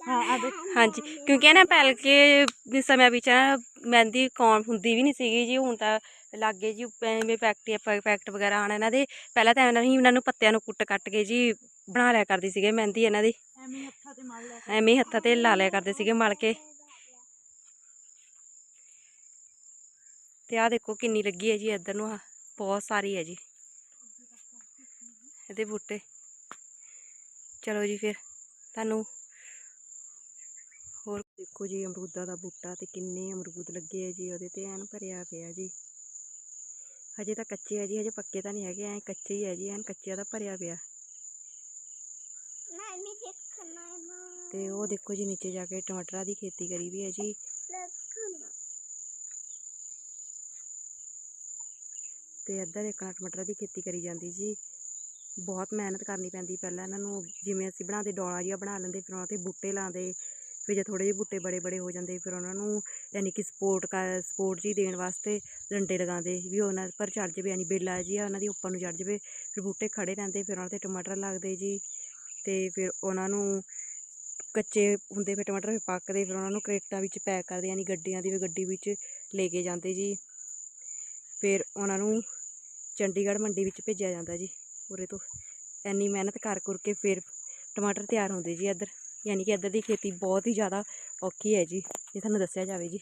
ਹਾਂ ਆ ਦੇਖ।
ਹਾਂਜੀ ਕਿਉਂਕਿ ਇਹ ਨਾ ਪਹਿਲ ਕੇ ਦੇ ਸਮਿਆਂ ਵਿੱਚ ਨਾ ਮਹਿੰਦੀ ਕੌਣ ਹੁੰਦੀ ਵੀ ਨਹੀਂ ਸੀਗੀ ਜੀ ਹੁਣ ਤਾਂ ਲਾਗੇ ਜੀ ਐਵੇਂ ਫੈਕਟਰੀ ਫੈਕਟ ਵਗੈਰਾ ਆਣ ਇਹਨਾਂ ਦੇ ਪਹਿਲਾਂ ਤਾਂ ਇਹਨਾਂ ਹੀ ਇਹਨਾਂ ਨੂੰ ਪੱਤਿਆਂ ਨੂੰ ਕੁੱਟ ਕੱਟ ਕੇ ਜੀ ਬਣਾ ਲਿਆ ਕਰਦੀ ਸੀਗੇ ਮਹਿੰਦੀ ਇਹਨਾਂ ਦੀ।
ਐਵੇਂ ਹੱਥਾਂ ਤੇ ਮਲ ਲਿਆ
ਐਵੇਂ ਹੀ ਹੱਥਾਂ ਤੇ ਲਾ ਲਿਆ ਕਰਦੇ ਸੀਗੇ ਮਲ ਕੇ। ਤੇ ਆਹ ਦੇਖੋ ਕਿੰਨੀ ਲੱਗੀ ਹੈ ਜੀ ਇੱਧਰ ਨੂੰ ਆਹ ਬਹੁਤ ਸਾਰੀ ਹੈ ਜੀ। ਇਹਦੇ ਬੂਟੇ। ਚਲੋ ਜੀ ਫਿਰ ਤੁਹਾਨੂੰ ਹੋਰ ਦੇਖੋ ਜੀ ਅਮਰੂਦਾਂ ਦਾ ਬੂਟਾ ਤੇ ਕਿੰਨੇ ਅਮਰੂਦ ਲੱਗੇ ਆ ਜੀ ਉਹਦੇ ਤੇ ਐਨ ਭਰਿਆ ਪਿਆ ਜੀ। ਹਜੇ ਤਾਂ ਕੱਚੇ ਆ ਜੀ ਹਜੇ ਪੱਕੇ ਤਾਂ ਨਹੀਂ ਹੈਗੇ ਐ ਕੱਚੇ ਹੀ ਆ ਜੀ ਐਨ ਕੱਚਿਆਂ ਦਾ ਭਰਿਆ ਪਿਆ। ਤੇ ਉਹ ਦੇਖੋ ਜੀ ਨੀਚੇ ਜਾ ਕੇ ਟਮਾਟਰਾਂ ਦੀ ਖੇਤੀ ਕਰੀ ਵੀ ਹੈ ਜੀ। ਤੇ ਇੱਧਰ ਦੇਖਣਾ ਟਮਾਟਰਾਂ ਦੀ ਖੇਤੀ ਕਰੀ ਜਾਂਦੀ ਜੀ। ਬਹੁਤ ਮਿਹਨਤ ਕਰਨੀ ਪੈਂਦੀ ਪਹਿਲਾਂ ਇਹਨਾਂ ਨੂੰ ਜਿਵੇਂ ਅਸੀਂ ਬਣਾਉਂਦੇ ਡੋਲਾ ਜਿਹਾ ਬਣਾ ਲੈਂਦੇ ਫਿਰ ਉਹਨਾਂ ਤੇ ਬੂਟੇ ਲਾਉਂਦੇ ਫਿਰ ਜੇ ਥੋੜੇ ਜਿਹੇ ਬੂਟੇ ਬੜੇ ਬੜੇ ਹੋ ਜਾਂਦੇ, ਫਿਰ ਉਹਨਾਂ ਨੂੰ ਯਾਨੀ ਕਿ ਸਪੋਰਟ ਕਰ ਸਪੋਰਟ ਜੀ ਦੇਣ ਵਾਸਤੇ ਡੰਡੇ ਲਗਾਉਂਦੇ ਵੀ ਉਹਨਾਂ ਪਰ ਚੜ ਜਾਵੇ, ਯਾਨੀ ਬੇਲਾ ਜੀ ਆ ਉਹਨਾਂ ਦੀ ਉੱਪਰ ਨੂੰ ਚੜ ਜਾਵੇ, ਫਿਰ ਬੂਟੇ ਖੜੇ ਰਹਿੰਦੇ, ਫਿਰ ਉਹਨਾਂ ਤੇ ਟਮਾਟਰ ਲੱਗਦੇ ਜੀ ਤੇ ਫਿਰ ਉਹਨਾਂ ਨੂੰ ਕੱਚੇ ਹੁੰਦੇ ਫਿਰ ਟਮਾਟਰ ਫਿਰ ਪੱਕਦੇ, ਫਿਰ ਉਹਨਾਂ ਨੂੰ ਕਰੇਟਾਂ ਵਿੱਚ ਪੈਕ ਕਰਦੇ, ਯਾਨੀ ਗੱਡੀਆਂ ਦੀ ਵੀ ਗੱਡੀ ਵਿੱਚ ਲੈ ਕੇ ਜਾਂਦੇ ਜੀ। ਫਿਰ ਉਹਨਾਂ ਨੂੰ ਚੰਡੀਗੜ੍ਹ ਮੰਡੀ ਵਿੱਚ ਭੇਜਿਆ ਜਾਂਦਾ ਜੀ, ਉਰੇ ਤੋਂ। ਇੰਨੀ ਮਿਹਨਤ ਕਰ ਕਰ ਕੇ ਫਿਰ ਟਮਾਟਰ ਤਿਆਰ ਹੁੰਦੇ ਜੀ ਇੱਧਰ। ਯਾਨੀ ਕਿ ਇੱਧਰ ਦੀ ਖੇਤੀ ਬਹੁਤ ਹੀ ਜ਼ਿਆਦਾ ਔਖੀ ਹੈ ਜੀ, ਜੇ ਤੁਹਾਨੂੰ ਦੱਸਿਆ ਜਾਵੇ ਜੀ।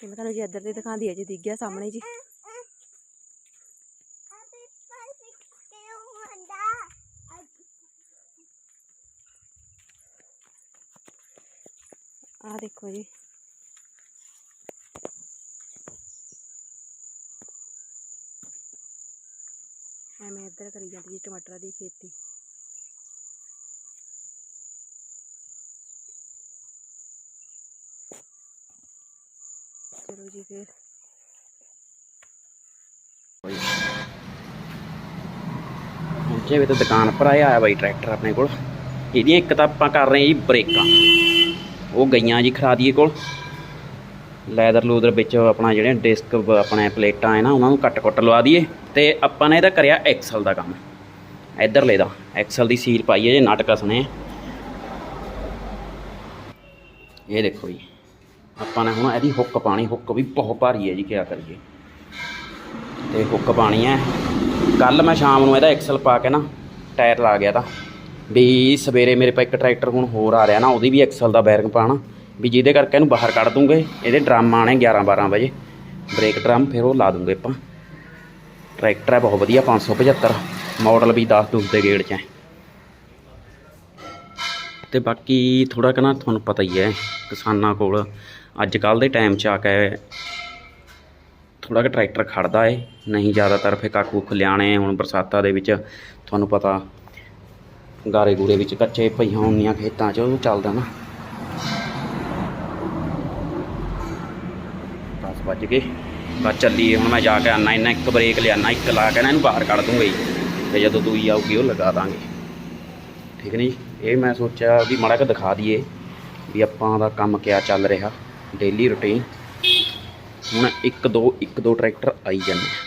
ਤੇ ਮੈਂ ਤੁਹਾਨੂੰ ਜੀ ਇੱਧਰ ਦੇ ਦਿਖਾਉਂਦੀ ਹੈ ਜੀ, ਦਿਖ ਗਿਆ ਸਾਹਮਣੇ ਜੀ। ਆਹ ਦੇਖੋ ਜੀ। ਐਵੇਂ ਇੱਧਰ ਕਰੀ ਜਾਂਦੀ ਜੀ ਟਮਾਟਰਾਂ ਦੀ ਖੇਤੀ। ਚਲੋ ਜੀ ਫਿਰ।
ਪਹੁੰਚੇ ਵੇ ਤਾਂ ਦੁਕਾਨ ਪਰ ਆਇਆ ਆਇਆ ਬਾਈ, ਟਰੈਕਟਰ ਆਪਣੇ ਕੋਲ। ਇਹਦੀਆਂ ਇੱਕ ਤਾਂ ਆਪਾਂ ਕਰ ਰਹੇ ਜੀ ਬ੍ਰੇਕਾਂ। ਉਹ ਗਈਆਂ ਜੀ ਖਰਾਦੀਏ ਕੋਲ। ਲੈਦਰ ਲੂਦਰ ਵਿੱਚ ਆਪਣਾ ਜਿਹੜੇ ਡਿਸਕ ਆਪਣੇ ਪਲੇਟਾਂ ਹੈ ਨਾ, ਉਹਨਾਂ ਨੂੰ ਕੱਟ ਕੁੱਟ ਲਵਾ ਦਈਏ। ਤੇ ਆਪਾਂ ਨੇ ਇਹਦਾ ਕਰਿਆ ਐਕਸਲ ਦਾ ਕੰਮ। ਇੱਧਰਲੇ ਦਾ। ਐਕਸਲ ਦੀ ਸੀਲ ਪਾਈ ਹੈ, ਜੇ ਨਟ ਕਸਣੇ ਆ। ਇਹ ਦੇਖੋ ਜੀ। ਆਪਾਂ ਨੇ ਹੁਣ ਇਹਦੀ ਹੁੱਕ ਪਾਣੀ ਹੁੱਕ ਵੀ ਬਹੁਤ ਭਾਰੀ ਹੈ ਜੀ, ਕਿਆ ਕਰੀਏ। ਤੇ ਹੁੱਕ ਪਾਣੀ ਹੈ। ਕੱਲ ਮੈਂ ਸ਼ਾਮ ਨੂੰ ਇਹਦਾ ਐਕਸਲ ਪਾ ਕੇ ਨਾ, ਟਾਇਰ ਲਾ ਗਿਆ ਤਾਂ, ਵੀ ਸਵੇਰੇ ਮੇਰੇ ਪਾ ਇੱਕ ਟਰੈਕਟਰ ਹੁਣ ਹੋਰ ਆ ਰਿਹਾ ਨਾ, ਉਹਦੀ ਵੀ ਐਕਸਲ ਦਾ ਬੈਰਿੰਗ ਪਾਣਾ ਵੀ ਜਿਹਦੇ ਕਰਕੇ ਇਹਨੂੰ ਬਾਹਰ ਕੱਢ ਦੂੰਗੇ, ਇਹਦੇ ਡਰਮ ਆਣੇ 11 12 ਵਜੇ। ਬ੍ਰੇਕ ਡਰਮ ਫਿਰ ਉਹ ਲਾ ਦੂੰਗੇ ਆਪਾਂ। ਟਰੈਕਟਰ ਹੈ ਬਹੁਤ ਵਧੀਆ 575 ਮਾਡਲ ਵੀ 10 ਦੂਸ ਦੇ ਗੇੜ 'ਚ ਹੈ। ਤੇ ਬਾਕੀ ਥੋੜਾ ਕਿ ਨਾ ਤੁਹਾਨੂੰ ਪਤਾ ਹੀ ਹੈ, ਕਿਸਾਨਾਂ ਕੋਲ ਅੱਜ ਕੱਲ ਦੇ ਟਾਈਮ 'ਚ ਆ ਕੇ ਥੋੜਾ ਕਿ ਟਰੈਕਟਰ ਖੜਦਾ ਏ। ਨਹੀਂ ਜ਼ਿਆਦਾਤਰ ਫੇ ਕਾਕੂ ਖਲਿਆਣੇ ਹੁਣ ਬਰਸਾਤਾਂ ਦੇ ਵਿੱਚ ਤੁਹਾਨੂੰ ਪਤਾ ਗਾਰੇ ਗੂਰੇ ਵਿੱਚ ਕੱਚੇ ਪਈਆਂ ਹੁੰਦੀਆਂ ਖੇਤਾਂ 'ਚ, ਉਹ ਚੱਲਦਾ ਨਾ। 10 ਵੱਜ ਗਏ। ਬਸ ਚੱਲੀਏ, ਹੁਣ ਮੈਂ ਜਾ ਕੇ ਆਨਾ ਇਹਨਾਂ ਇੱਕ ਬ੍ਰੇਕ ਲਿਆਨਾ ਇੱਕ ਲਾ ਕੇ ਨਾ ਇਹਨੂੰ ਬਾਹਰ ਕੱਢ ਦੂੰਗਾ ਜੀ। ਤੇ ਜਦੋਂ ਦੂਈ ਆਊਗੀ, ਉਹ ਲਗਾ ਦਾਂਗੇ। ਠੀਕ ਨਹੀਂ ਇਹ ਮੈਂ ਸੋਚਿਆ ਵੀ ਮਾੜਾ ਕੁ ਦਿਖਾ ਦਈਏ ਵੀ ਆਪਾਂ ਦਾ ਕੰਮ ਕਿਆ ਚੱਲ ਰਿਹਾ। ਡੇਲੀ ਰੁਟੀਨ ਹੁਣ ਇੱਕ ਦੋ ਇੱਕ ਦੋ ਟਰੈਕਟਰ ਆਈ ਜਾਂਦੇ ਆ।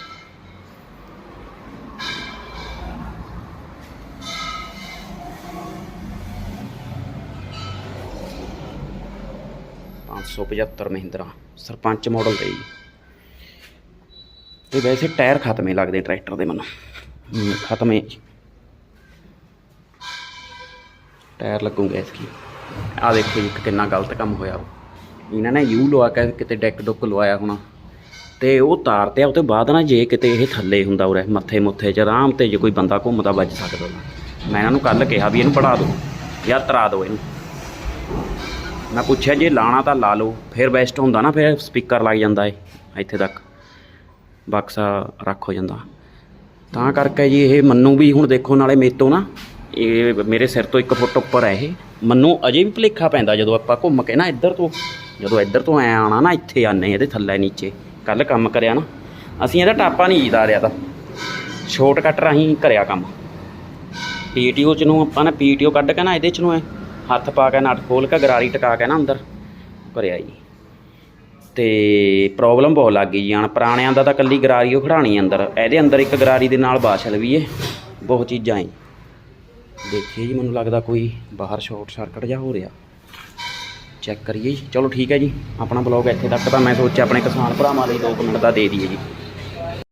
ਪੰਜ ਸੌ ਪਝੱਤਰ ਮਹਿੰਦਰਾ ਸਰਪੰਚ ਮਾਡਲ ਦੇ ਜੀ। ਤੇ ਵੈਸੇ ਟਾਇਰ ਖਤਮੇ ਲੱਗਦੇ ਟਰੈਕਟਰ ਦੇ ਮੈਨੂੰ। ਹਮ, ਖਤਮੇ। ਟਾਇਰ ਲੱਗੂਗਾ ਇਸकी ਆ ਦੇਖੋ ਜੀ ਕਿੰਨਾ ਗਲਤ ਕੰਮ ਹੋਇਆ। ਉਹ ਇਹਨਾਂ ਨੇ ਯੂ ਲਵਾ ਕੇ ਕਿਤੇ ਡੈਕ ਡੁੱਕ ਲਵਾਇਆ ਹੋਣਾ। ਤੇ ਉਹ ਤਾਰ ਤੇ ਆ ਉਹ ਤੋਂ ਬਾਅਦ ਨਾ ਜੇ ਕਿਤੇ ਇਹ ਥੱਲੇ ਹੁੰਦਾ ਉਰੇ, ਮੱਥੇ ਮੁੱਥੇ 'ਚ, ਆਰਾਮ ਤੇ ਜੇ ਕੋਈ ਬੰਦਾ ਘੁੰਮਦਾ ਵੱਜ ਸਕਦਾ ਮੈਂ ਇਹਨਾਂ ਨੂੰ ਕੱਲ ਕਿਹਾ ਵੀ ਇਹਨੂੰ ਪੜਾ ਦਿਓ, ਜਾਂ ਤਰਾ ਦਿਓ ਇਹਨੂੰ। ਮੈਂ ਪੁੱਛਿਆ, ਜੇ ਲਾਣਾ ਤਾਂ ਲਾ ਲਓ, ਫਿਰ ਬੈਸਟ ਹੁੰਦਾ ਨਾ, ਫਿਰ ਸਪੀਕਰ ਲੱਗ ਜਾਂਦਾ ਏ ਇੱਥੇ ਤੱਕ। ਬਕਸਾ ਰੱਖ ਹੋ ਜਾਂਦਾ। ਤਾਂ ਕਰਕੇ ਜੀ ਇਹ ਮੰਨੂ ਵੀ ਹੁਣ ਦੇਖੋ, ਨਾਲੇ ਮੇਰੇ ਤੋਂ ਨਾ, ਇਹ ਮੇਰੇ ਸਿਰ ਤੋਂ ਇੱਕ ਫੁੱਟ ਉੱਪਰ ਹੈ ਇਹ। ਮੈਨੂੰ ਅਜੇ ਵੀ ਭੁਲੇਖਾ ਪੈਂਦਾ ਜਦੋਂ ਆਪਾਂ ਘੁੰਮ ਕੇ ਨਾ ਇੱਧਰ ਤੋਂ, ਜਦੋਂ ਇੱਧਰ ਤੋਂ ਐ ਆਣਾ ਨਾ, ਇੱਥੇ ਆਨੇ ਇਹਦੇ ਥੱਲੇ ਨੀਚੇ ਕੱਲ ਕੰਮ ਕਰਿਆ ਨਾ, ਅਸੀਂ ਇਹਦਾ ਟਾਪਾ ਨਹੀਂ ਜੀਦਾ ਰਿਆ ਤਾਂ। ਸ਼ਾਰਟਕਟ ਰਾਹੀਂ ਕਰਿਆ ਕੰਮ। ਪੀਟੀਓ ਚ ਨੂੰ ਆਪਾਂ ਨੇ ਪੀਟੀਓ ਕੱਢ ਕੇ ਨਾ ਇਹਦੇ ਚ ਨੂੰ ਐ, ਹੱਥ ਪਾ ਕੇ ਨਟ ਖੋਲ ਕੇ ਗਰਾਰੀ ਟਕਾ ਕੇ ਨਾ ਅੰਦਰ, ਕਰਿਆ ਜੀ। ਤੇ ਪ੍ਰੋਬਲਮ ਬਹੁਤ ਲੱਗ ਗਈ ਜਾਣ ਪੁਰਾਣਿਆਂ ਦਾ ਤਾਂ ਕੱਲੀ ਗਰਾਰੀ ਉਹ ਖੜਾਣੀ ਅੰਦਰ, ਇਹਦੇ ਅੰਦਰ ਇੱਕ ਗਰਾਰੀ ਦੇ ਨਾਲ ਬਾਸ਼ਲ ਵੀ ਏ ਬਹੁਤ ਚੀਜ਼ਾਂ ਏ ਦੇਖੀਏ ਜੀ, ਮੈਨੂੰ ਲੱਗਦਾ ਕੋਈ ਬਾਹਰ ਸ਼ਾਰਟ ਸਰਕਟ ਜਾਂ ਹੋ ਰਿਹਾ। ਚੈੱਕ ਕਰੀਏ ਜੀ। ਚਲੋ ਠੀਕ ਹੈ ਜੀ, ਆਪਣਾ ਬਲੌਗ ਇੱਥੇ ਤੱਕ ਤਾਂ ਮੈਂ ਸੋਚਿਆ ਆਪਣੇ ਕਿਸਾਨ ਭਰਾਵਾਂ ਲਈ 2 ਮਿੰਟ ਦਾ ਦੇ ਦਈਏ ਜੀ।